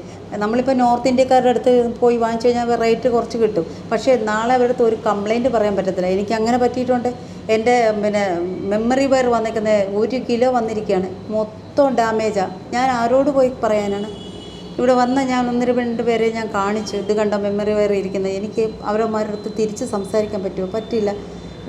നമ്മളിപ്പോൾ നോർത്ത് ഇന്ത്യക്കാരുടെ അടുത്ത് പോയി വാങ്ങിച്ചു കഴിഞ്ഞാൽ റേറ്റ് കുറച്ച് കിട്ടും. പക്ഷേ നാളെ അവരുടെ അടുത്ത് ഒരു കംപ്ലയിന്റ് പറയാൻ പറ്റത്തില്ല. എനിക്ക് അങ്ങനെ പറ്റിയിട്ടുണ്ട്. എന്റെ പിന്നെ മെമ്മറി വയർ വന്നിരിക്കുന്ന ഒരു കിലോ വന്നിരിക്കുകയാണ്. മൊത്തം ഡാമേജാണ് ഞാൻ ആരോട് പോയി പറയാനാണ്? ഇവിടെ വന്ന ഞാൻ ഒന്ന് രണ്ട് പേരെ ഞാൻ കാണിച്ചു ഇത് കണ്ട മെമ്മറി വയർ ഇരിക്കുന്നത്. എനിക്ക് അവരന്മാരുടെ അടുത്ത് തിരിച്ച് സംസാരിക്കാൻ പറ്റുമോ? പറ്റില്ല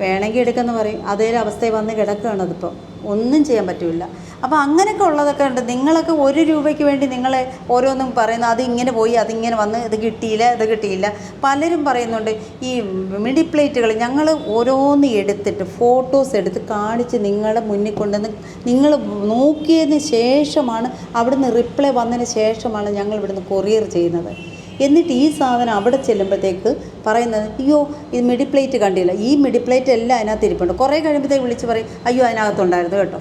വേണമെങ്കിൽ എടുക്കുമെന്ന് പറയും. അതേ അവസ്ഥയിൽ വന്ന് കിടക്കുകയാണ് അതിപ്പോൾ ഒന്നും ചെയ്യാൻ പറ്റില്ല അപ്പോൾ അങ്ങനെയൊക്കെ ഉള്ളതൊക്കെ ഉണ്ട്. നിങ്ങളൊക്കെ ഒരു രൂപയ്ക്ക് വേണ്ടി നിങ്ങളെ ഓരോന്നും പറയുന്നു അതിങ്ങനെ പോയി അതിങ്ങനെ വന്ന് ഇത് കിട്ടിയില്ല ഇത് കിട്ടിയില്ല. പലരും പറയുന്നുണ്ട് ഈ മിഡി പ്ലേറ്റുകൾ ഞങ്ങൾ ഓരോന്ന് എടുത്തിട്ട് ഫോട്ടോസ് എടുത്ത് കാണിച്ച് നിങ്ങളുടെ മുന്നിൽ കൊണ്ടുവന്ന് നിങ്ങൾ നോക്കിയതിന് ശേഷമാണ് അവിടുന്ന് റിപ്ലൈ വന്നതിന് ശേഷമാണ് ഞങ്ങൾ ഇവിടുന്ന് കൊറിയർ ചെയ്യുന്നത്. എന്നിട്ട് ഈ സാധനം അവിടെ ചെല്ലുമ്പോഴത്തേക്ക് പറയുന്നത് അയ്യോ ഇത് മിഡി പ്ലേറ്റ് കണ്ടില്ല. ഈ മിഡി പ്ലേറ്റ് എല്ലാം അതിനകത്ത് ഇരിപ്പുണ്ട്. കുറേ കഴിയുമ്പോഴത്തേക്ക് വിളിച്ച് പറയും അയ്യോ അതിനകത്തുണ്ടായിരുന്നു കേട്ടോ.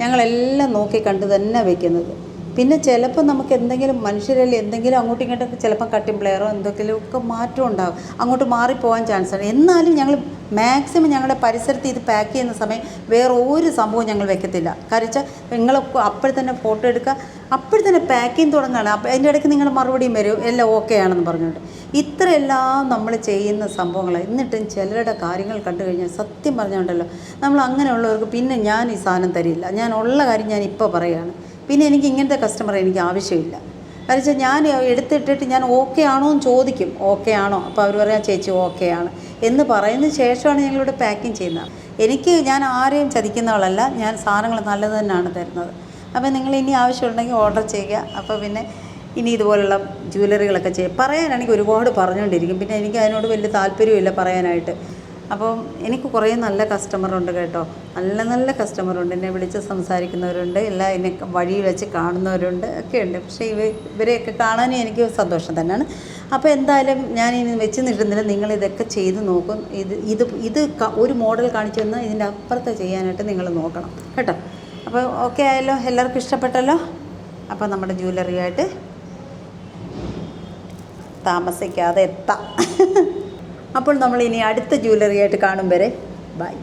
ഞങ്ങളെല്ലാം നോക്കി കണ്ട് തന്നെ വെക്കുന്നത്. പിന്നെ ചിലപ്പോൾ നമുക്ക് എന്തെങ്കിലും മനുഷ്യരല്ലേ എന്തെങ്കിലും അങ്ങോട്ടും ഇങ്ങോട്ടൊക്കെ ചിലപ്പോൾ കട്ടിംഗ് പ്ലെയറോ എന്തെങ്കിലുമൊക്കെ മാറ്റം ഉണ്ടാകും അങ്ങോട്ട് മാറിപ്പോകാൻ ചാൻസ് ഉണ്ട്. എന്നാലും ഞങ്ങൾ മാക്സിമം ഞങ്ങളുടെ പരിസരത്ത് ഇത് പാക്ക് ചെയ്യുന്ന സമയം വേറെ ഒരു സംഭവം ഞങ്ങൾ വെക്കത്തില്ല. കാരണം നിങ്ങൾ അപ്പോൾ തന്നെ ഫോട്ടോ എടുക്കുക അപ്പോൾ തന്നെ പാക്കിങ് തുടങ്ങുകയാണ് അപ്പോൾ അതിന്റെ ഇടയ്ക്ക് നിങ്ങൾ മറുപടിയും വരും. എല്ലാം ഓക്കെ ആണെന്ന് പറഞ്ഞുകൊണ്ട്. ഇത്രയെല്ലാം നമ്മൾ ചെയ്യുന്ന സംഭവങ്ങൾ എന്നിട്ടും ചിലരുടെ കാര്യങ്ങൾ കണ്ടു കഴിഞ്ഞാൽ സത്യം പറഞ്ഞുകൊണ്ടല്ലോ. നമ്മൾ അങ്ങനെയുള്ളവർക്ക് പിന്നെ ഞാൻ ഈ സാധനം തരില്ല. ഞാൻ ഉള്ള കാര്യം ഞാൻ ഇപ്പോൾ പറയുകയാണ് പിന്നെ എനിക്ക് ഇങ്ങനത്തെ കസ്റ്റമർ എനിക്ക് ആവശ്യമില്ല. കാരണം വെച്ചാൽ ഞാൻ എടുത്തിട്ടിട്ട് ഞാൻ ഓക്കെ ആണോ എന്ന് ചോദിക്കും. ഓക്കെ ആണോ? അപ്പോൾ അവർ പറയാം ചേച്ചി ഓക്കെ ആണ്. എന്ന് പറയുന്ന ശേഷമാണ് ഞങ്ങളിവിടെ പാക്കിങ് ചെയ്യുന്നത്. എനിക്ക് ഞാൻ ആരെയും ചതിക്കുന്ന ആളല്ല. ഞാൻ സാധനങ്ങൾ നല്ലത് തന്നെയാണ് തരുന്നത്. അപ്പോൾ നിങ്ങൾ ഇനി ആവശ്യമുണ്ടെങ്കിൽ ഓർഡർ ചെയ്യുക. അപ്പോൾ പിന്നെ ഇനി ഇതുപോലുള്ള ജ്വല്ലറികളൊക്കെ ചെയ്യും പറയാനാണെങ്കിൽ ഒരുപാട് പറഞ്ഞുകൊണ്ടിരിക്കും. പിന്നെ എനിക്ക് അതിനോട് വലിയ താല്പര്യമില്ല പറയാനായിട്ട്. അപ്പോൾ എനിക്ക് കുറേ നല്ല കസ്റ്റമറുണ്ട് കേട്ടോ. നല്ല നല്ല കസ്റ്റമറുണ്ട് എന്നെ വിളിച്ച് സംസാരിക്കുന്നവരുണ്ട്. എല്ലാം എന്നെ വഴിയിൽ വെച്ച് കാണുന്നവരുണ്ട്. ഒക്കെ ഉണ്ട്. പക്ഷേ ഇവ ഇവരെയൊക്കെ കാണാനും എനിക്ക് സന്തോഷം തന്നെയാണ്. അപ്പോൾ എന്തായാലും ഞാൻ ഇനി വെച്ച് നിട്ടുന്നില്ല നിങ്ങൾ ഇതൊക്കെ ചെയ്ത് നോക്കും. ഇത് ഇത് ഇത് ഒരു മോഡൽ കാണിച്ചു തന്നാൽ ഇതിന്റെ അപ്പുറത്ത് ചെയ്യാനായിട്ട് നിങ്ങൾ നോക്കണം. കേട്ടോ? അപ്പോൾ ഓക്കെ ആയല്ലോ. എല്ലാവർക്കും ഇഷ്ടപ്പെട്ടല്ലോ? അപ്പോൾ നമ്മുടെ ജ്വല്ലറിയായിട്ട് താമസിക്കാതെ എത്താം. അപ്പോൾ നമ്മൾ ഇനി അടുത്ത ജ്വല്ലറി ആയിട്ട് കാണും വരെ. ബൈ